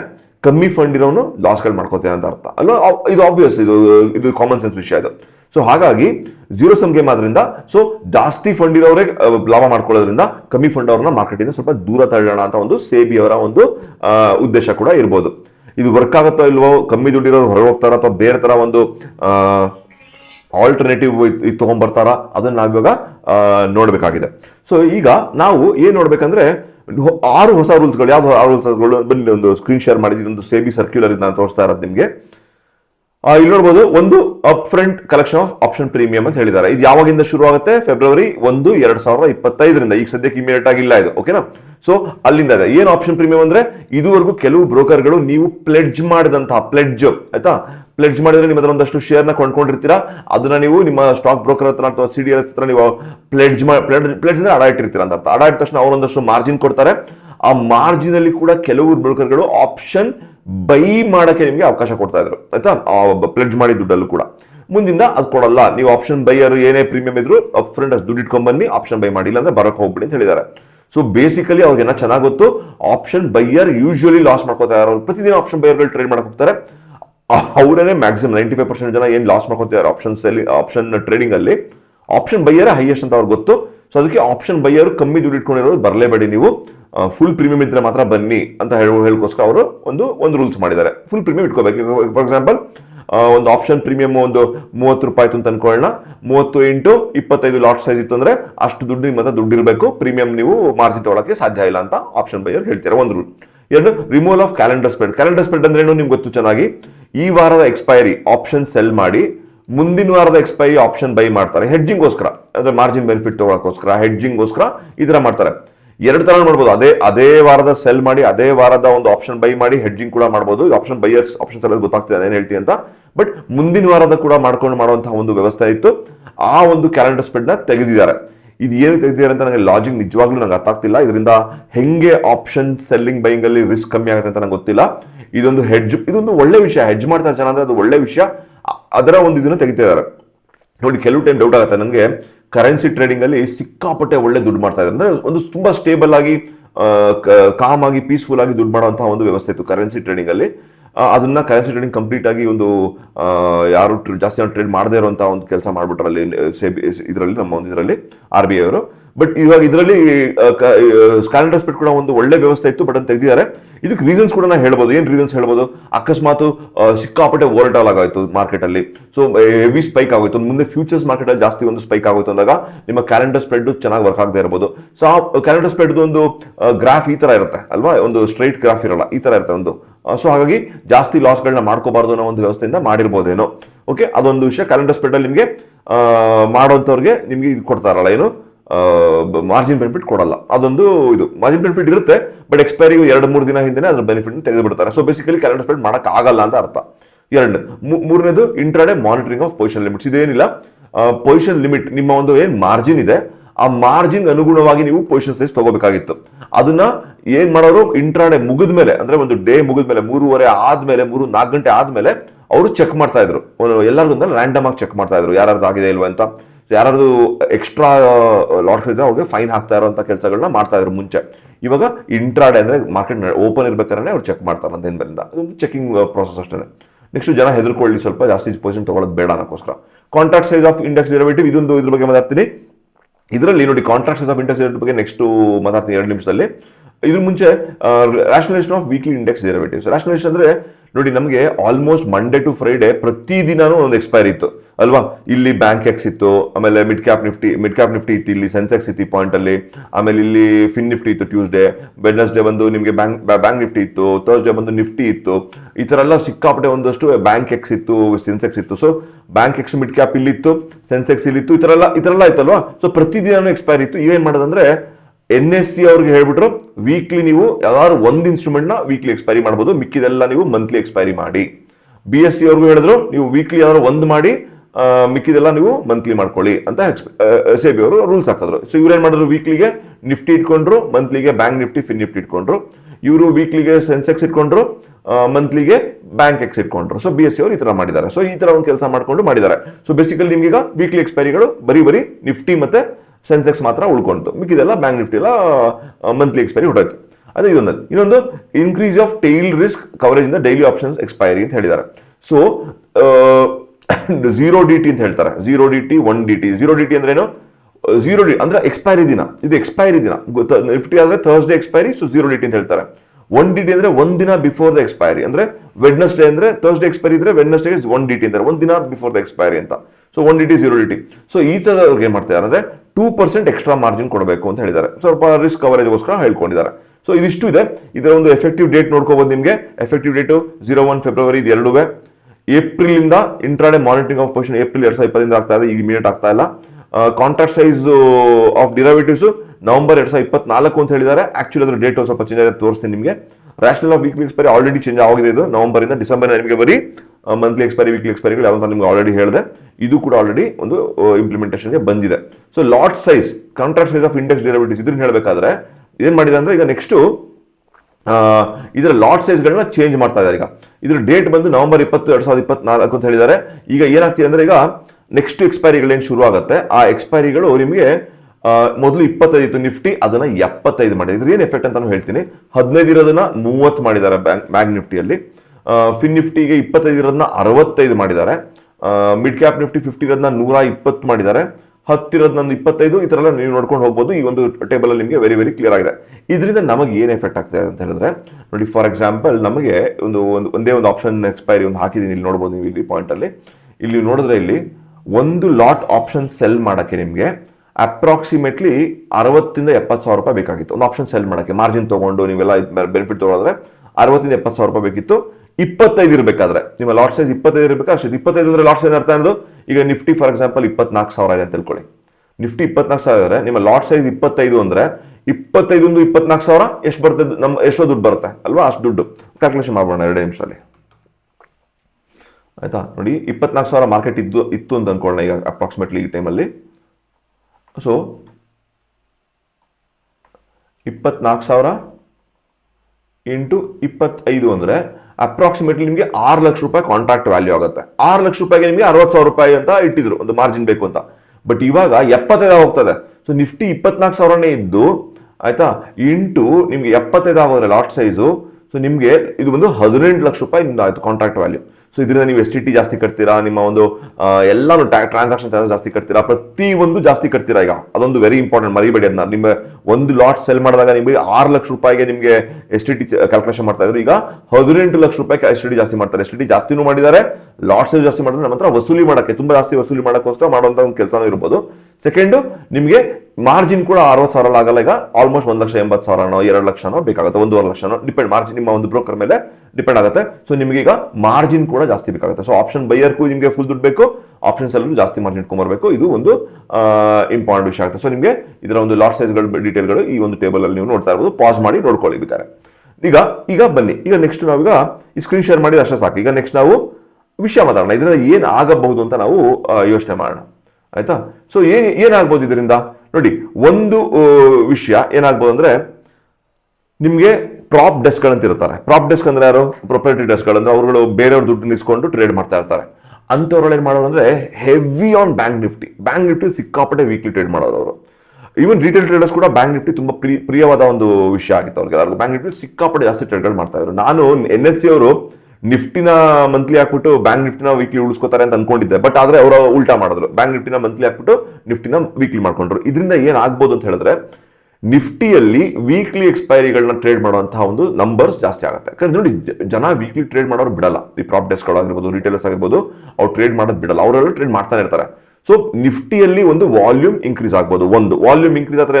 ಕಮ್ಮಿ ಫಂಡ್ ಇರೋನು ಲಾಸ್ಗಳು ಮಾಡ್ಕೋತಾನೆ ಅಂತ ಅರ್ಥ. ಅಲ್ಲ ಇದು ಆಬ್ವಿಯಸ್ ಇದು ಇದು ಕಾಮನ್ ಸೆನ್ಸ್ ವಿಷಯ ಇದು ಸೊ ಹಾಗಾಗಿ ಜೀರೋ ಸಮ್ ಗೇಮ್ ಆದ್ರಿಂದ ಸೊ ಜಾಸ್ತಿ ಫಂಡ್ ಇರೋರೇ ಲಾಭ ಮಾಡ್ಕೊಳ್ಳೋದ್ರಿಂದ ಕಮ್ಮಿ ಫಂಡ್ ಅವ್ರನ್ನ ಮಾರ್ಕೆಟ್ ಇಂದ ಸ್ವಲ್ಪ ದೂರ ತಳ್ಳೋಣ ಅಂತ ಒಂದು ಸೇಬಿ ಅವರ ಒಂದು ಉದ್ದೇಶ ಕೂಡ ಇರ್ಬೋದು. ಇದು ವರ್ಕ್ ಆಗುತ್ತೋ ಇಲ್ವೋ, ಕಮ್ಮಿ ದುಡ್ಡಿರೋರು ಹೊರಗೆ ಹೋಗ್ತಾರ ಅಥವಾ ಬೇರೆ ತರ ಒಂದು ಆಲ್ಟರ್ನೇಟಿವ್ ತಗೊಂಡ್ಬರ್ತಾರ ಅದನ್ನ ನಾವಿವಾಗ ನೋಡಬೇಕಾಗಿದೆ. ಸೊ ಈಗ ನಾವು ಏನು ನೋಡ್ಬೇಕಂದ್ರೆ ಆರು ಹೊಸ ರೂಲ್ಸ್ಗಳು ಯಾವ ರೂಲ್ಸ್ಗಳು ಬಂದು ಒಂದು ಸ್ಕ್ರೀನ್ ಶೇರ್ ಮಾಡಿದ್ದು ಒಂದು ಸೇಬಿ ಸರ್ಕ್ಯುಲರ್ ಇದು ನಾನು ತೋರಿಸ್ತಾ ಇರೋದು ನಿಮಗೆ. ಇಲ್ಲಿ ನೋಡ್ಬೋದು ಒಂದು up front collection of option premium ಅಂತ ಹೇಳಿದ್ದಾರೆ. ಇದು ಯಾವಾಗಿಂದ ಶುರು ಆಗುತ್ತೆ ಫೆಬ್ರವರಿ ಒಂದು, ಎರಡ್ ಸಾವಿರದ ಇಪ್ಪತ್ತೈದರಿಂದ. ಈಗ ಸದ್ಯಕ್ಕೆ ಇಮಿಡಿಯೇಟ್ ಆಗಿಲ್ಲ ಇದು ಓಕೆನಾ ಸೊ ಅಲ್ಲಿಂದ ಇದೆ. ಏನು ಆಪ್ಷನ್ ಪ್ರೀಮಿಯಂ ಅಂದ್ರೆ, ಇದುವರೆಗೂ ಕೆಲವು ಬ್ರೋಕರ್ಗಳು ನೀವು ಪ್ಲೆಡ್ಜ್ ಮಾಡಿದಂತಹ ಪ್ಲೆಡ್ಜ್ ಆಯ್ತಾ? ಪ್ಲೆಡ್ಜ್ ಮಾಡಿದ್ರೆ ನಿಮ್ಮ ಹತ್ರ ಒಂದಷ್ಟು ಶೇರ್ನ ಕೊಂಡ್ಕೊಂಡಿರ್ತೀರಾ? ಅದನ್ನ ನೀವು ನಿಮ್ಮ ಸ್ಟಾಕ್ ಬ್ರೋಕರ್ ಹತ್ರ ಅಥವಾ ಸಿ ಡಿ ಎಸ್ ಹತ್ರ ನೀವು ಪ್ಲೆಡ್ಜ್ ಪ್ಲೆಡ್ಜ್ ಅಂದ್ರೆ ಅಡ ಇಟ್ಟಿರ್ತೀರಾ ಅಂತ ಅರ್ಥ. ಅಡ ಇಟ್ಟ ತಕ್ಷಣ ಅವರೊಂದಷ್ಟು ಮಾರ್ಜಿನ್ ಕೊಡ್ತಾರೆ. ಆ ಮಾರ್ಜಿನ್ ಅಲ್ಲಿ ಕೂಡ ಕೆಲವು ಬ್ರೋಕರ್ಗಳು ಆಪ್ಷನ್ ಬೈ ಮಾಡಕ್ಕೆ ನಿಮಗೆ ಅವಕಾಶ ಕೊಡ್ತಾ ಇದ್ರು. ಆಯ್ತಾ? ಪ್ಲೆಡ್ಜ್ ಮಾಡಿ ದುಡ್ಡಲ್ಲೂ ಕೂಡ. ಮುಂದಿಂದ ಅದು ಕೊಡಲ್ಲ. ನೀವು ಆಪ್ಷನ್ ಬೈಯರ್ ಏನೇ ಪ್ರೀಮಿಯಂ ಇದ್ರು ಅಪ್ ಅಷ್ಟು ದುಡ್ಡು ಇಟ್ಕೊಂಡ್ ಬನ್ನಿ ಆಪ್ಷನ್ ಬೈ ಮಾಡಿಲ್ಲ ಅಂದ್ರೆ ಬರೋಕೆ ಹೋಗ್ಬಿಡಿ ಅಂತ ಹೇಳಿದ್ದಾರೆ. ಸೊ ಬೇಸಿಕಲಿ ಅವ್ರಿಗೆಲ್ಲ ಚೆನ್ನಾಗಿ ಗೊತ್ತು. ಆಪ್ಷನ್ ಬೈಯರ್ ಯೂಶುವಲಿ ಲಾಸ್ ಮಾಡ್ಕೋತಾ ಇರೋರು. ಪ್ರತಿದಿನ ಆಪ್ಷನ್ ಬೈಯರ್ಗಳು ಟ್ರೇಡ್ ಮಾಡಕ್ ಹೋಗ್ತಾರೆ. ಅವರೇ ಮ್ಯಾಕ್ಸಿಮಮ್ ನೈಂಟಿ ಫೈವ್ ಪರ್ಸೆಂಟ್ ಜನ ಏನು ಲಾಸ್ ಮಾಡ್ಕೊತಿದ್ದಾರೆ ಆಪ್ಷನ್ ಅಲ್ಲಿ ಆಪ್ಷನ್ ಟ್ರೇಡಿಂಗ್ ಅಲ್ಲಿ. ಆಪ್ಷನ್ ಬೈಯರ್ ಹೈಯೆಸ್ಟ್ ಅಂತ ಅವ್ರಿಗೆ ಗೊತ್ತು. ಸೊ ಅದಕ್ಕೆ ಆಪ್ಷನ್ ಬೈಯರ್ ಕಮ್ಮಿ ದುಡ್ಡು ಇಟ್ಕೊಂಡಿರೋದು ಬರಲೇಬೇಡಿ ನೀವು. ಫುಲ್ ಪ್ರೀಮಿಯಂ ಇದ್ರೆ ಮಾತ್ರ ಬನ್ನಿ ಅಂತ ಹೇಳೋ ಹೇಳೋಸ್ಕರ ಅವರು ಒಂದು ಒಂದು ರೂಲ್ಸ್ ಮಾಡಿದ್ದಾರೆ. ಫುಲ್ ಪ್ರೀಮಿಯಂ ಇಟ್ಕೋಬೇಕು. ಫಾರ್ ಎಕ್ಸಾಂಪಲ್ ಒಂದು ಆಪ್ಷನ್ ಪ್ರೀಮಿಯಂ ಒಂದು ಮೂವತ್ತು ರೂಪಾಯಿ ಅಂತ ಅನ್ಕೊಳ್ಳೋಣ. ಮೂವತ್ತು ಇಂಟು ಇಪ್ಪತ್ತೈದು ಲಾಟ್ ಸೈಜ್ ಇತ್ತು ಅಂದ್ರೆ ಅಷ್ಟು ದುಡ್ಡು ನಿಮ್ಮ ಹತ್ರ ದುಡ್ಡು ಇರಬೇಕು. ಪ್ರೀಮಿಯಂ ನೀವು ಮಾರ್ಜಿನ್ ತಗೊಳಕ್ಕೆ ಸಾಧ್ಯ ಇಲ್ಲ ಅಂತ ಆಪ್ಷನ್ ಬೈಯರ್ ಹೇಳ್ತೀರಾ ಒಂದು ರೂಲ್ ಎರಡು removal of calendar spread calendar spread ಅಂದ್ರೆ ಏನು ನಿಮ್ಗೆ ಗೊತ್ತು ಚೆನ್ನಾಗಿ? ಈ ವಾರದ ಎಕ್ಸ್ಪೈರಿ ಆಪ್ಷನ್ ಸೆಲ್ ಮಾಡಿ, ಮುಂದಿನ ವಾರದ ಎಕ್ಸ್ಪೈರಿ ಆಪ್ಷನ್ ಬೈ ಮಾಡ್ತಾರೆ. ಹೆಡ್ಜಿಂಗ್ಗೋಸ್ಕರ ಅಂದ್ರೆ ಮಾರ್ಜಿನ್ ಬೆನಿಫಿಟ್ ತಗೊಳಕೋಸ್ಕರ ಹೆಡ್ಜಿಂಗ್ಗೋಸ್ಕರ ಈ ತರ ಮಾಡ್ತಾರೆ. ಎರಡು ತರ ಮಾಡ್ಬೋದು. ಅದೇ ಅದೇ ವಾರದ ಸೆಲ್ ಮಾಡಿ, ಅದೇ ವಾರದ ಒಂದು ಆಪ್ಷನ್ ಬೈ ಮಾಡಿ ಹೆಡ್ಜಿಂಗ್ ಕೂಡ ಮಾಡ್ಬೋದು. ಆಪ್ಷನ್ ಬೈಯರ್ಸ್ ಆಪ್ಷನ್ ಸೆಲ್ ಗೊತ್ತಾಗ್ತದೆ ಏನು ಹೇಳ್ತೀನಿ ಅಂತ. ಬಟ್ ಮುಂದಿನ ವಾರದ ಕೂಡ ಮಾಡ್ಕೊಂಡು ಮಾಡುವಂತಹ ಒಂದು ವ್ಯವಸ್ಥೆ ಇತ್ತು. ಆ ಒಂದು ಕ್ಯಾಲೆಂಡರ್ ಸ್ಪ್ರೆಡ್ನ ತೆಗೆದಿದ್ದಾರೆ. ಇದು ಏನು ತೆಗ್ದಿದ್ದಾರೆ ಅಂತ ನನಗೆ ಲಾಜಿಕ್ ನಿಜವಾಗ್ಲೂ ನನಗೆ ಅರ್ಥ ಆಗ್ತಿಲ್ಲ. ಇದರಿಂದ ಹೆಂಗೆ ಆಪ್ಷನ್ ಸೆಲ್ಲಿಂಗ್ ಬೈಂಗ್ ಅಲ್ಲಿ ರಿಸ್ಕ್ ಕಮ್ಮಿ ಆಗುತ್ತೆ ಅಂತ ನಂಗೆ ಗೊತ್ತಿಲ್ಲ. ಇದೊಂದು ಹೆಡ್ಜ್ ಇದೊಂದು ಒಳ್ಳೆ ವಿಷಯ. ಹೆಡ್ಜ್ ಮಾಡ್ತಾರೆ ಜನ ಅಂದ್ರೆ ಅದು ಒಳ್ಳೆ ವಿಷಯ. ಅದರ ಒಂದು ಇದನ್ನು ತೆಗಿತಿದ್ದಾರೆ ನೋಡಿ, ಕೆಲವು ಟೈಮ್ ಡೌಟ್ ಆಗುತ್ತೆ. ನನಗೆ ಕರೆನ್ಸಿ ಟ್ರೇಡಿಂಗ್ ಅಲ್ಲಿ ಸಿಕ್ಕಾಪಟ್ಟೆ ಒಳ್ಳೆ ದುಡ್ಡು ಮಾಡ್ತಾ ಇದ್ದಾರೆ. ಅಂದ್ರೆ ಒಂದು ತುಂಬಾ ಸ್ಟೇಬಲ್ ಆಗಿ ಕಾಮ್ ಆಗಿ ಪೀಸ್ಫುಲ್ ಆಗಿ ದುಡ್ಡು ಮಾಡುವಂತಹ ಒಂದು ವ್ಯವಸ್ಥೆ ಇತ್ತು ಕರೆನ್ಸಿ ಟ್ರೇಡಿಂಗ್ ಅಲ್ಲಿ. ಅದನ್ನ ಕರೆನ್ಸಿ ಟ್ರೇಡಿಂಗ್ ಕಂಪ್ಲೀಟ್ ಆಗಿ ಒಂದು ಯಾರು ಜಾಸ್ತಿ ಟ್ರೇಡ್ ಮಾಡದೇ ಇರುವಂತಹ ಒಂದು ಕೆಲಸ ಮಾಡ್ಬಿಟ್ರಲ್ಲಿ ಸೆಬಿ, ಇದರಲ್ಲಿ, ನಮ್ಮ ಒಂದು ಇದರಲ್ಲಿ ಆರ್ ಬಿ ಐ ಅವರು. ಬಟ್ ಇವಾಗ ಇದರಲ್ಲಿ ಕ್ಯಾಲೆಂಡರ್ ಸ್ಪೆಟ್ ಕೂಡ ಒಂದು ಒಳ್ಳೆ ವ್ಯವಸ್ಥೆ ಇತ್ತು ಬಟ್ ಅಂತ ತೆಗೆದಿದ್ದಾರೆ. ಇದಕ್ಕೆ ರೀಸನ್ಸ್ ಕೂಡ ನಾನು ಹೇಳ್ಬೋದು. ಏನು ರೀಸನ್ಸ್ ಹೇಳ್ಬೋದು? ಅಕಸ್ಮಾತ್ ಸಿಕ್ಕಾಪಟ್ಟೆ ಓವರ್ಟಾಲ್ ಆಗೋಯ್ತು ಮಾರ್ಕೆಟಲ್ಲಿ ಸೊ ಹೆವಿ ಸ್ಪೈಕ್ ಆಗೋಯ್ತು. ಮುಂದೆ ಫ್ಯೂಚರ್ಸ್ ಮಾರ್ಕೆಟಲ್ಲಿ ಜಾಸ್ತಿ ಒಂದು ಸ್ಪೈಕ್ ಆಗೋಯ್ತು ಅಂದಾಗ ನಿಮ್ಮ ಕ್ಯಾಲೆಂಡರ್ ಸ್ಪ್ರೆಡ್ ಚೆನ್ನಾಗಿ ವರ್ಕ್ ಆಗದೆ ಇರ್ಬೋದು. ಸೊ ಆ ಕ್ಯಾಲೆಂಡರ್ ಸ್ಪ್ರೆಡ್ ಒಂದು ಗ್ರಾಫ್ ಈ ಥರ ಇರುತ್ತೆ, ಅಲ್ವಾ? ಒಂದು ಸ್ಟ್ರೈಟ್ ಗ್ರಾಫ್ ಇರಲ್ಲ, ಈ ಥರ ಇರುತ್ತೆ ಒಂದು. ಸೊ ಹಾಗಾಗಿ ಜಾಸ್ತಿ ಲಾಸ್ಗಳನ್ನ ಮಾಡ್ಕೋಬಾರ್ದು ಅನ್ನೋ ಒಂದು ವ್ಯವಸ್ಥೆಯಿಂದ ಮಾಡಿರ್ಬೋದೇನೋ. ಓಕೆ ಅದೊಂದು ವಿಷಯ. ಕ್ಯಾಲೆಂಡರ್ ಸ್ಪ್ರೆಡಲ್ಲಿ ನಿಮಗೆ ಮಾಡುವಂಥವ್ರಿಗೆ ನಿಮಗೆ ಇದು ಕೊಡ್ತಾರಲ್ಲ ಏನು? ಮಾರ್ಜಿನ್ ಬೆನಿಫಿಟ್ ಕೊಡಲ್ಲ. ಅದೊಂದು ಇದು. ಮಾರ್ಜಿನ್ ಬೆನಿಫಿಟ್ ಇರುತ್ತೆ ಬಟ್ ಎಕ್ಸ್ಪೈರಿ ಎರಡು, ಮೂರು ದಿನ ಹಿಂದೆ ಅದ್ರ ಬೆನಿಫಿಟ್ ತೆಗೆದು ಬಿಡ್ತಾರೆ ಸೊ ಬೇಸಿಕಲಿ ಕ್ಯಾಲೆಂಡರ್ ಸ್ಪ್ರೆಡ್ ಮಾಡಕ್ ಆಗಲ್ಲ ಅಂತ ಅರ್ಥ. ಎರಡನೇ ಮೂರನೇದು intraday monitoring of position limits ಇದೇನಿಲ್ಲ position limit ನಿಮ್ಮ ಒಂದು ಏನ್ ಮಾರ್ಜಿನ್ ಇದೆ, ಆ ಮಾರ್ಜಿನ್ ಅನುಗುಣವಾಗಿ ನೀವು ಪೊಸಿಷನ್ ಸೈಜ್ ತಗೋಬೇಕಾಗಿತ್ತು. ಅದನ್ನ ಏನ್ ಮಾಡೋರು ಇಂಟ್ರಾಡೆ ಮುಗಿದ ಮೇಲೆ ಅಂದ್ರೆ ಒಂದು ಡೇ ಮುಗಿದ ಮೇಲೆ ಮೂರುವರೆ ಆದ್ಮೇಲೆ, ಮೂರು, ನಾಲ್ಕು ಗಂಟೆ ಆದ್ಮೇಲೆ, ಅವರು ಚೆಕ್ ಮಾಡ್ತಾ ಇದ್ರು. ಎಲ್ಲರಿಗೂ ರ್ಯಾಂಡಮ್ ಆಗಿ ಚೆಕ್ ಮಾಡ್ತಾ ಇದ್ರು. ಯಾರ್ದು ಆಗಿದೆ ಇಲ್ವಾ ಅಂತ. ಯಾರು ಎಕ್ಸ್ಟ್ರಾ ಲಾಟ್ರಿ ಇದ್ರೆ ಅವ್ರಿಗೆ ಫೈನ್ ಹಾಕ್ತಾ ಇರೋಂಥ ಕೆಲಸಗಳನ್ನ ಮಾಡ್ತಾ ಇದ್ರು ಮುಂಚೆ. ಇವಾಗ ಇಂಟ್ರಾಡೆ ಅಂದ್ರೆ ಮಾರ್ಕೆಟ್ ಓಪನ್ ಇರಬೇಕಾದ್ರೆ ಅವ್ರು ಚೆಕ್ ಮಾಡ್ತಾರೆ ಅಂತ ಅದೊಂದು ಚೆಕಿಂಗ್ ಪ್ರಾಸೆಸ್ ಅಷ್ಟೇ ನೆಕ್ಸ್ಟ್ ಜನ ಹೆದರ್ಕೊಳ್ಳಿ ಸ್ವಲ್ಪ ಜಾಸ್ತಿ ಪೊಸಿಷನ್ ತಗೊಳ್ಳೋದು ಬೇಡ ಅನ್ನೋಕ್ಕೋಸ್ಕರ. Contract size of index derivative ಇದೊಂದು ಇದ್ರ ಬಗ್ಗೆ ಮಾತಾಡ್ತೀನಿ. ಇದರಲ್ಲಿ ನೋಡಿ ಕಾಂಟ್ರಾಕ್ಟ್ ಸೈಜ್ ಆಫ್ ಇಂಡೆಕ್ಸ್ ಬಗ್ಗೆ ನೆಕ್ಸ್ಟ್ ಮಾತಾಡ್ತೀನಿ, ಎರಡು ನಿಮಿಷದಲ್ಲಿ. ಇದ್ರ ಮುಂಚೆ rationalisation of weekly index derivatives rationalisation ಅಂದ್ರೆ, ನೋಡಿ, ನಮಗೆ ಆಲ್ಮೋಸ್ಟ್ ಮಂಡೇ ಟು ಫ್ರೈಡೆ ಪ್ರತಿ ದಿನಾನು ಒಂದು ಎಕ್ಸ್ಪೈರಿ ಇತ್ತು. ಅಲ್ವಾ? ಇಲ್ಲಿ ಬ್ಯಾಂಕ್ ಎಕ್ಸ್ ಇತ್ತು, ಆಮೇಲೆ mid cap Nifty mid cap Nifty ಇತ್ತು, ಇಲ್ಲಿ ಸೆನ್ಸೆಕ್ಸ್ ಇತ್ತು ಪಾಯಿಂಟ್ ಅಲ್ಲಿ, ಆಮೇಲೆ ಇಲ್ಲಿ ಫಿನ್ ನಿಫ್ಟಿ ಇತ್ತು ಟ್ಯೂಸ್ಡೇ ವೆಡ್ನೆಸ್ಡೇ ಬಂದು ನಿಮಗೆ ಬ್ಯಾಂಕ್ ಬ್ಯಾಂಕ್ ನಿಫ್ಟಿ ಇತ್ತು ಥರ್ಸ್ಡೇ ಬಂದು ನಿಫ್ಟಿ ಇತ್ತು, ಈ ಥರ ಎಲ್ಲ ಸಿಕ್ಕಾಪಟ್ಟೆ ಒಂದಷ್ಟು ಬ್ಯಾಂಕ್ ಎಕ್ಸ್ ಇತ್ತು ಸೆನ್ಸೆಕ್ಸ್ ಇತ್ತು. So Bankex mid cap ಇಲ್ಲಿತ್ತು ಸೆನ್ಸೆಕ್ಸ್ ಇಲ್ಲಿತ್ತು, ಈ ಥರ ಎಲ್ಲ, ಈ ಥರ ಎಲ್ಲ ಇತ್ತಲ್ವಾ ಸೊ ಪ್ರತಿದಿನ ಎಕ್ಸ್ಪೈರಿ ಇತ್ತು. ಏನು ಮಾಡೋದಂದ್ರೆ ಎನ್ ಎಸ್ ಸಿ ಅವ್ರಿಗೆ ಹೇಳ್ಬಿಟ್ರು ವೀಕ್ಲಿ ನೀವು ಯಾವ್ದಾದ್ರು ಒಂದು ಇನ್ಸ್ಟ್ರೂಮೆಂಟ್ನ ವೀಕ್ಲಿ ಎಕ್ಸ್ಪೈರಿ ಮಾಡ್ಬೋದು, ಮಿಕ್ಕಿದೆಲ್ಲ ನೀವು ಮಂತ್ಲಿ ಎಕ್ಸ್ಪೈರಿ ಮಾಡಿ. ಬಿ ಎಸ್ ಸಿ ಅವ್ರಿಗೂ ಹೇಳಿದ್ರು, ನೀವು ವೀಕ್ಲಿ ಯಾವ್ದಾದ್ರು ಒಂದು ಮಾಡಿ ಮಿಕ್ಕಿದೆಲ್ಲ ನೀವು ಮಂತ್ಲಿ ಮಾಡ್ಕೊಳ್ಳಿ ಅಂತ ಎಸ್ ಎ ಬಿ ಅವರು ರೂಲ್ಸ್ ಹಾಕಿದ್ರು. ಸೊ ಇವ್ರು ಏನು ಮಾಡಿದ್ರು ವೀಕ್ಲಿಗೆ ನಿಫ್ಟಿ ಇಟ್ಕೊಂಡ್ರು ಮಂತ್ಲಿಗೆ ಬ್ಯಾಂಕ್ ನಿಫ್ಟಿ ಫಿನ್ ನಿಫ್ಟಿ ಇಟ್ಕೊಂಡ್ರು. ಇವರು ವೀಕ್ಲಿಗೆ ಸೆನ್ಸೆಕ್ಸ್ ಇಟ್ಕೊಂಡ್ರು ಮಂತ್ಲಿಗೆ ಬ್ಯಾಂಕ್ ಎಕ್ಸ್ ಇಟ್ಕೊಂಡ್ರು. ಸೊ ಬಿ ಎಸ್ ಸಿ ಅವರು ಈ ತರ ಮಾಡಿದ್ದಾರೆ. ಸೊ ಈ ತರ ಒಂದು ಕೆಲಸ ಮಾಡ್ಕೊಂಡು ಮಾಡಿದ್ದಾರೆ. ಸೊ ಬೇಸಿಕಲಿ ನಿಮ್ಗೀಗ ವೀಕ್ಲಿ ಎಕ್ಸ್ಪೈರಿಗಳು ಬರೀ ಬರೀ ನಿಫ್ಟಿ ಮತ್ತೆ ಸೆನ್ಸೆಕ್ಸ್ ಮಾತ್ರ ಉಳ್ಕೊಂತು. ಮಿಕ್ಕಿದೆಲ್ಲ ಬ್ಯಾಂಕ್ ನಿಫ್ಟಿ ಎಲ್ಲ ಮಂತ್ಲಿ ಎಕ್ಸ್ಪೈರಿ ಹೊರತು ಅದೇ ಇದೊಂದು ಇನ್ನೊಂದು increase of tail risk coverage ಇಂದ ಡೈಲಿ ಆಪ್ಷನ್ಸ್ ಎಕ್ಸ್ಪೈರಿ ಅಂತ ಹೇಳಿದ್ದಾರೆ. ಸೊ ಝೀರೋ ಡಿ ಟಿ ಅಂತ ಹೇಳ್ತಾರೆ. Zero D T one D T zero D T ಅಂದ್ರೆ ಏನು? ಝೀರೋ ಡಿ ಅಂದ್ರೆ ಎಕ್ಸ್ಪೈರಿ ದಿನ. ಇದು ಎಕ್ಸ್ಪೈರಿ ದಿನ. ನಿಫ್ಟಿ ಆದ್ರೆ Thursday expiry so zero D T ಅಂತ ಹೇಳ್ತಾರೆ. ಒನ್ ಡಿ ಟಿ ಅಂದ್ರೆ ಒಂದ್ ದಿನ ಬಿಫೋರ್ ದ ಎಕ್ಸ್ಪೈರಿ ಅಂದ್ರೆ ವೆಡ್ನಸ್ಡೇ ಅಂದ್ರೆ ಥರ್ಸ್ಡೇ ಎಕ್ಸ್ಪೈರಿ ಇದ್ರೆ ವೆಡ್ನೆಸ್ಡೇ ಒನ್ ಡಿ ಟಿ ಅಂತಾರೆ. ಒಂದ್ ದಿನ ಬಿಫೋರ್ ದ ಎಕ್ಸ್ಪೈರಿ ಅಂತ. So one D T zero D T so ಈ ತರ ಏನ್ ಮಾಡ್ತಾರೆ ಅಂದ್ರೆ ಟೂ ಪರ್ಸೆಂಟ್ ಎಕ್ಸ್ಟ್ರಾ ಮಾರ್ಜಿನ್ ಕೊಡಬೇಕು ಅಂತ ಹೇಳಿದ್ದಾರೆ. ಸ್ವಲ್ಪ ರಿಸ್ಕ್ ಕವರೇಜ್ಗೋಸ್ಕರ ಹೇಳ್ಕೊಂಡಿದ್ದಾರೆ. ಸೊ ಇದಿಷ್ಟು ಇದೆ. ಇದರ ಒಂದು ಎಫೆಕ್ಟಿವ್ ಡೇಟ್ ನೋಡ್ಕೋಬಹುದು ನಿಮಗೆ. Effective date zero one February ಇದು ಎರಡುವೆ. ಏಪ್ರಿಲ್ ಇಂದ intraday monitoring of position April ಎರಡ್ ಸಾವಿರದ ಇಪ್ಪತ್ತರಿಂದ ಆಗ್ತಾ ಇದೆ. ಈಗ ಇಮಿಡಿಯೇಟ್ ಆಗ್ತಾ ಇಲ್ಲ. Contract size of derivatives November ಎರಡ್ ಸಾವಿರದ ಇಪ್ಪತ್ನಾಲ್ಕು ಅಂತ ಹೇಳಿದ್ದಾರೆ. ಆಕ್ಚುಲಿ ಅದರ ಡೇಟ್ ಸ್ವಲ್ಪ ಚೇಂಜ್ ಆಗಿದೆ, ತೋರಿಸ್ತೀನಿ ನಿಮಗೆ. Rational of weekly expiry already change ಆಗಿದೆ ಇದು. ನವೆಂಬರ್ ಇಂದ ಡಿಸೆಂಬರ್ ನಿಮಗೆ ಬರೀ ಮಂತ್ಲಿ ಎಕ್ಸ್ಪೈರಿ ವೀಕ್ಲಿ ಎಕ್ಸ್ಪೈರಿಗಳು ಯಾವಂತ ನಿಮ್ಗೆ ಆಲ್ರೆಡಿ ಹೇಳಿದೆ. ಇದು ಕೂಡ ಆಲ್ರೆಡಿ ಒಂದು ಇಂಪ್ಲಿಮೆಂಟೇಷನ್ಗೆ ಬಂದಿದೆ. So lot size contract size of index derivatives ಇದನ್ನ ಹೇಳಬೇಕಾದ್ರೆ, ಏನ್ ಮಾಡಿದೆ ಅಂದ್ರೆ ಈಗ ನೆಕ್ಸ್ಟ್ ಇದರ ಲಾಟ್ ಸೈಜ್ಗಳನ್ನ ಚೇಂಜ್ ಮಾಡ್ತಾ ಇದ್ದಾರೆ ಈಗ. ಇದ್ರ ಡೇಟ್ ಬಂದು ನವೆಂಬರ್ ಇಪ್ಪತ್ತು, ಎರಡ್ ಸಾವಿರದ ಇಪ್ಪತ್ನಾಲ್ಕು ಅಂತ ಹೇಳಿದ್ದಾರೆ. ಈಗ ಏನಾಗ್ತಿದೆ ಅಂದ್ರೆ ಈಗ ನೆಕ್ಸ್ಟ್ ಎಕ್ಸ್ಪೈರಿಗಳೇನು ಶುರು ಆಗುತ್ತೆ ಆ ಎಕ್ಸ್ಪೈರಿಗಳು ನಿಮಗೆ ಮೊದಲು ಇಪ್ಪತ್ತೈದು ಇತ್ತು ನಿಫ್ಟಿ, ಅದನ್ನ ಎಪ್ಪತ್ತೈದು ಮಾಡಿದೆ ಇದ್ರ ಏನು ಎಫೆಕ್ಟ್ ಅಂತ ಹೇಳ್ತೀನಿ. ಹದಿನೈದು ಇರೋದನ್ನ ಮೂವತ್ತು ಮಾಡಿದ್ದಾರೆ ಬ್ಯಾಂಕ್ ನಿಫ್ಟಿಯಲ್ಲಿ. ಫಿನ್ ನಿಫ್ಟಿಗೆ ಇಪ್ಪತ್ತೈದು ಇರೋದನ್ನ ಅರವತ್ತೈದು ಮಾಡಿದ್ದಾರೆ. ಮಿಡ್ ಕ್ಯಾಪ್ ನಿಫ್ಟಿ ಫಿಫ್ಟಿ ಇರೋದನ್ನ ನೂರ ಇಪ್ಪತ್ತು ಮಾಡಿದ್ದಾರೆ. ಹತ್ತಿರೋದು ನಂದು ಇಪ್ಪತ್ತೈದು, ಈ ಥರ ಎಲ್ಲ ನೀವು ನೋಡ್ಕೊಂಡು ಹೋಗ್ಬೋದು. ಈ ಒಂದು ಟೇಬಲ್ ಅಲ್ಲಿ ನಿಮಗೆ ವೆರಿ ವೆರಿ ಕ್ಲಿಯರ್ ಆಗಿದೆ. ಇದರಿಂದ ನಮಗೆ ಏನು ಎಫೆಕ್ಟ್ ಆಗ್ತಾ ಇದೆ ಅಂತ ಹೇಳಿದ್ರೆ, ನೋಡಿ ಫಾರ್ ಎಕ್ಸಾಂಪಲ್ ನಮಗೆ ಒಂದು ಒಂದು, ಒಂದೇ ಒಂದು ಆಪ್ಷನ್ ಎಕ್ಸ್ಪೈರಿ ಒಂದು ಹಾಕಿದ್ದೀನಿ. ಇಲ್ಲಿ ನೋಡ್ಬೋದು ನೀವು ಇಲ್ಲಿ ಪಾಯಿಂಟ್ ಅಲ್ಲಿ. ಇಲ್ಲಿ ನೋಡಿದ್ರೆ ಇಲ್ಲಿ ಒಂದು ಲಾಟ್ ಆಪ್ಷನ್ ಸೆಲ್ ಮಾಡಕ್ಕೆ ನಿಮಗೆ ಅಪ್ರಾಕ್ಸಿಮೇಟ್ಲಿ ಅರವತ್ತಿಂದ ಎಪ್ಪತ್ತು ಸಾವಿರ ರೂಪಾಯಿ ಬೇಕಾಗಿತ್ತು. ಒಂದು ಆಪ್ಷನ್ ಸೆಲ್ ಮಾಡೋಕ್ಕೆ. ಮಾರ್ಜಿನ್ ತೊಗೊಂಡು ನೀವೆಲ್ಲ ಬೆನಿಫಿಟ್ ತೊಗೊಳಿದ್ರೆ ಅರವತ್ತಿಂದ ಎಪ್ಪತ್ತು ಸಾವಿರ ರೂಪಾಯಿ ಬೇಕಿತ್ತು. ಇಪ್ಪತ್ತೈದು ಇರಬೇಕಾದ್ರೆ. ನಿಮ್ಮ ಲಾಟ್ ಸೈಜ್ ಇಪ್ಪತ್ತೈದು ಇರಬೇಕು? ಅಷ್ಟೇ ಇಪ್ಪತ್ತೈದು ಅಂದರೆ ಲಾಟ್ ಸೈಜ್ ಅರ್ಥ ಅನ್ನೋದು ಈಗ ನಿಫ್ಟಿ ಫಾರ್ ಎಕ್ಸಾಂಪಲ್ ಇಪ್ಪತ್ನಾಲ್ಕು ಸಾವಿರ ಇದೆ ಅಂತ ತಿಳ್ಕೊಳ್ಳಿ ನಿಫ್ಟಿ ಇಪ್ಪತ್ನಾಲ್ಕು ಸಾವಿರ ಇದ್ರೆ ನಿಮ್ಮ ಲಾಟ್ ಸೈಜ್ ಇಪ್ಪತ್ತೈದು ಅಂದರೆ ಇಪ್ಪತ್ತೈದು ಒಂದು ಇಪ್ಪತ್ನಾಲ್ಕು ಸಾವಿರ ಎಷ್ಟು ಬರ್ತದೆ? ನಮ್ಮ ಎಷ್ಟೋ ದುಡ್ಡು ಬರುತ್ತೆ. ಅಲ್ವಾ? ಅಷ್ಟು ದುಡ್ಡು. ಕ್ಯಾಲ್ಕುಲೇಷನ್ ಮಾಡೋಣ ಎರಡು ನಿಮಿಷದಲ್ಲಿ. ಆಯಿತಾ? ನೋಡಿ, ಇಪ್ಪತ್ನಾಲ್ಕು ಸಾವಿರ ಮಾರ್ಕೆಟ್ ಇದ್ದು ಇತ್ತು ಅಂತ ಅಂದ್ಕೊಳ್ಳೋಣ ಈಗ ಅಪ್ರಾಕ್ಸಿಮೇಟ್ಲಿ ಈ ಟೈಮಲ್ಲಿ ಸೊ ಇಪ್ಪತ್ನಾಲ್ಕು ಸಾವಿರ ಇಂಟು ಇಪ್ಪತ್ತೈದು ಅಂದರೆ ಅಪ್ರಾಕ್ಸಿಮೇಟ್ಲಿ ನಿಮಗೆ ಆರು ಲಕ್ಷ ರೂಪಾಯಿ ಕಾಂಟ್ರಾಕ್ಟ್ ವ್ಯಾಲ್ಯೂ ಆಗುತ್ತೆ. ಆರು ಲಕ್ಷ ರೂಪಾಯಿಗೆ ನಿಮಗೆ ಅರವತ್ತು ಸಾವಿರ ರೂಪಾಯಿ ಅಂತ ಇಟ್ಟಿದ್ರು, ಒಂದು ಮಾರ್ಜಿನ್ ಬೇಕು ಅಂತ. ಬಟ್ ಇವಾಗ ಎಪ್ಪತ್ತೈದು ಹೋಗ್ತದೆ ಸೊ ನಿಫ್ಟಿ ಇಪ್ಪತ್ನಾಲ್ಕು ಸಾವಿರನೇ ಇದ್ದು, ಆಯಿತಾ? ಇಂಟು ನಿಮಗೆ ಎಪ್ಪತ್ತೈದು ಆಗೋದ್ರೆ ಲಾಟ್ ಸೈಜು ಸೊ ನಿಮಗೆ ಇದು ಒಂದು ಹದಿನೆಂಟು ಲಕ್ಷ ರೂಪಾಯಿ ನಿಮ್ದು ಆಯಿತು ಕಾಂಟ್ರಾಕ್ಟ್ ವ್ಯಾಲ್ಯೂ ಸೊ ಇದರಿಂದ ನೀವು ಎಸ್ ಟಿ ಟಿ ಜಾಸ್ತಿ ಕಟ್ತೀರಾ? ನಿಮ್ಮ ಒಂದು ಎಲ್ಲಾನು ಟ್ರಾನ್ಸಾಕ್ಷನ್ ಚಾರ್ಜಸ್ ಜಾಸ್ತಿ ಕಟ್ತೀರಾ? ಪ್ರತಿ ಒಂದು ಜಾಸ್ತಿ ಕಟ್ತೀರಾ ಈಗ? ಅದೊಂದು ವೆರಿ ಇಂಪಾರ್ಟೆಂಟ್ ಮರಿಬೇಡಿ ಅದನ್ನ ನಿಮ್ಮ ಒಂದು ಲಾಟ್ ಸೆಲ್ ಮಾಡಿದಾಗ ನಿಮಗೆ ಆರು ಲಕ್ಷ ರೂಪಾಯಿಗೆ ನಿಮಗೆ ಎಸ್ ಟಿ ಟಿ ಕ್ಯಾಲ್ಕುಲೇಷನ್ ಮಾಡ್ತಾ ಇದ್ರು. ಈಗ ಹದಿನೆಂಟು ಲಕ್ಷ ರೂಪಾಯಿಗೆ ಎಸ್ ಟಿ ಜಾಸ್ತಿ ಮಾಡ್ತಾರೆ. ಎಸ್ ಟಿ ಟಿ ಜಾಸ್ತಿನೂ ಮಾಡಿದ್ದಾರೆ ಲಾಟ್ ಸೈಜ್ ಜಾಸ್ತಿ ಮಾಡಿದ್ರೆ ನಮ್ಮ ಹತ್ರ ವಸೂಲಿ ಮಾಡೋಕ್ಕೆ, ತುಂಬಾ ಜಾಸ್ತಿ ವಸೂಲಿ ಮಾಡೋಕ್ಕೋಸ್ಕರ ಮಾಡುವಂಥ ಒಂದು ಕೆಲಸನೂ ಇರ್ಬೋದು. ಸೆಕೆಂಡು ನಿಮಗೆ ಮಾರ್ಜಿನ್ ಕೂಡ ಅರವತ್ತು ಸಾವಿರ ಆಗಲ್ಲ ಈಗ. ಆಲ್ಮೋಸ್ಟ್ ಒಂದು ಲಕ್ಷ ಎಂಬತ್ತು ಸಾವಿರನೋ ಎರಡು ಲಕ್ಷನೋ, ಬೇಕಾಗುತ್ತೆ, ಒಂದೂವರೆ ಲಕ್ಷನೋ ಡಿಪೆಂಡ್ ಮಾರ್ಜಿನ್ ನಿಮ್ಮ ಒಂದು ಬ್ರೋಕರ್ ಮೇಲೆ ಡಿಪೆಂಡ್ ಆಗುತ್ತೆ. ಸೊ ನಿಮಗೆ ಈಗ ಮಾರ್ಜಿನ್ ಕೂಡ ಜಾಸ್ತಿ ಬೇಕಾಗುತ್ತೆ. ಸೊ ಆಪ್ಷನ್ ಬೈಯರ್ಗೂ ನಿಮಗೆ ಫುಲ್ ದುಡ್ಡು ಬೇಕು. ಆಪ್ಷನ್ಸ್ ಅಲ್ಲೂ ಜಾಸ್ತಿ ಮಾರ್ಜಿನ್ ಇಟ್ಕೊಂಡ್ಬರ್ಬೇಕು ಇದು ಒಂದು ಇಂಪಾರ್ಟೆಂಟ್ ವಿಷಯ ಆಗುತ್ತೆ. ಸೊ ನಿಮಗೆ ಇದರ ಒಂದು ಲಾಟ್ ಸೈಜ್ಗಳು ಡೀಟೇಲ್ಗಳು ಈ ಒಂದು ಟೇಬಲ್ ಅಲ್ಲಿ ನೀವು ನೋಡ್ತಾ ಇರ್ಬೋದು. ಪಾಸ್ ಮಾಡಿ ನೋಡ್ಕೊಳ್ಳಿ ಬೇಕಾದ್ರೆ. ಈಗ ಈಗ ಬನ್ನಿ. ಈಗ ನೆಕ್ಸ್ಟ್ ನಾವೀಗ ಈ ಸ್ಕ್ರೀನ್ ಶೇರ್ ಮಾಡಿ ಅಷ್ಟೇ ಸಾಕು. ಈಗ ನೆಕ್ಸ್ಟ್ ನಾವು ವಿಷಯ ಮಾತಾಡೋಣ. ಇದರಿಂದ ಏನು ಆಗಬಹುದು ಅಂತ ನಾವು ಯೋಚನೆ ಮಾಡೋಣ. ಆಯ್ತಾ? ಸೊ ಏನು ಏನಾಗ್ಬೋದು ಇದರಿಂದ? ನೋಡಿ, ಒಂದು ವಿಷಯ ಏನಾಗ್ಬೋದು ಅಂದರೆ, ನಿಮಗೆ ಪ್ರಾಪ್ ಡೆಸ್ಕ್ ಅಂತ ಇರ್ತಾರೆ ಪ್ರಾಪ್ ಡೆಸ್ಕ್ ಅಂದರೆ ಯಾರು? ಪ್ರೊಪರ್ಟಿ ಡೆಸ್ಕ್ಗಳಂದ್ರೆ ಅವರುಗಳು ಬೇರೆಯವ್ರ ದುಡ್ಡು ನಿಸ್ಕೊಂಡು ಟ್ರೇಡ್ ಮಾಡ್ತಾ ಇರ್ತಾರೆ. ಅಂಥವ್ರಲ್ಲಿ ಏನು ಮಾಡೋದು ಅಂದರೆ heavy on bank Nifty bank Nifty ಸಿಕ್ಕಾಪಟ್ಟೆ ವೀಕ್ಲಿ ಟ್ರೇಡ್ ಮಾಡೋರು ಅವರು. ಈವನ್ ರಿಟೇಲ್ ಟ್ರೇಡರ್ಸ್ ಕೂಡ ಬ್ಯಾಂಕ್ ನಿಫ್ಟಿ ತುಂಬ ಪ್ರಿ- ಪ್ರಿಯವಾದ ಒಂದು ವಿಷಯ ಆಗಿತ್ತು ಅವ್ರಿಗೆ. ಬ್ಯಾಂಕ್ ನಿಫ್ಟಿ ಸಿಕ್ಕಾಪಟ್ಟೆ ಜಾಸ್ತಿ ಟ್ರೇಡ್ಗಳು ಮಾಡ್ತಾ ಇದ್ರು. ನಾನು ಎನ್ ಎಸ್ ಸಿ ಅವರು ನಿಫ್ಟಿನ ಮಂತ್ಲಿ ಹಾಕ್ಬಿಟ್ಟು ಬ್ಯಾಂಕ್ ನಿಫ್ಟಿನ ವೀಕ್ಲಿ ಉಳಿಸ್ಕೋತಾರೆ ಅಂತ ಅನ್ಕೊಂಡಿದ್ದೆ. ಬಟ್ ಆದ್ರೆ ಅವರು ಉಲ್ಟಾ ಮಾಡಿದ್ರು. ಬ್ಯಾಂಕ್ ನಿಫ್ಟಿನ ಮಂತ್ಲಿ ಹಾಕ್ಬಿಟ್ಟು ನಿಫ್ಟಿನ ವೀಕ್ಲಿ ಮಾಡ್ಕೊಂಡ್ರು. ಇದರಿಂದ ಏನ್ ಆಗ್ಬೋದು ಅಂತ ಹೇಳಿದ್ರೆ ನಿಫ್ಟಿಯಲ್ಲಿ ವೀಕ್ಲಿ ಎಕ್ಸ್ಪೈರಿಗಳನ್ನ ಟ್ರೇಡ್ ಮಾಡುವಂತಹ ಒಂದು ನಂಬರ್ಸ್ ಜಾಸ್ತಿ ಆಗುತ್ತೆ. ಯಾಕಂದ್ರೆ ನೋಡಿ ಜನ ವೀಕ್ಲಿ ಟ್ರೇಡ್ ಮಾಡೋರು ಬಿಡಲ್ಲ. ಈ ಪ್ರಾಪ್ ಡೆಸ್ಕ್ಗಳಾಗಿರ್ಬೋದು ರಿಟೇಲರ್ಸ್ ಆಗಿರ್ಬೋದು, ಅವ್ರು ಟ್ರೇಡ್ ಮಾಡೋದು ಬಿಡಲ್ಲ. ಅವರೆಲ್ಲ ಟ್ರೇಡ್ ಮಾಡ್ತಾನೆ ಇರ್ತಾರೆ. ಸೊ ನಿಫ್ಟಿಯಲ್ಲಿ ಒಂದು ವಾಲ್ಯೂಮ್ ಇನ್ಕ್ರೀಸ್ ಆಗ್ಬೋದು. ಒಂದು. ವಾಲ್ಯೂಮ್ ಇನ್ಕ್ರೀಸ್ ಆದ್ರೆ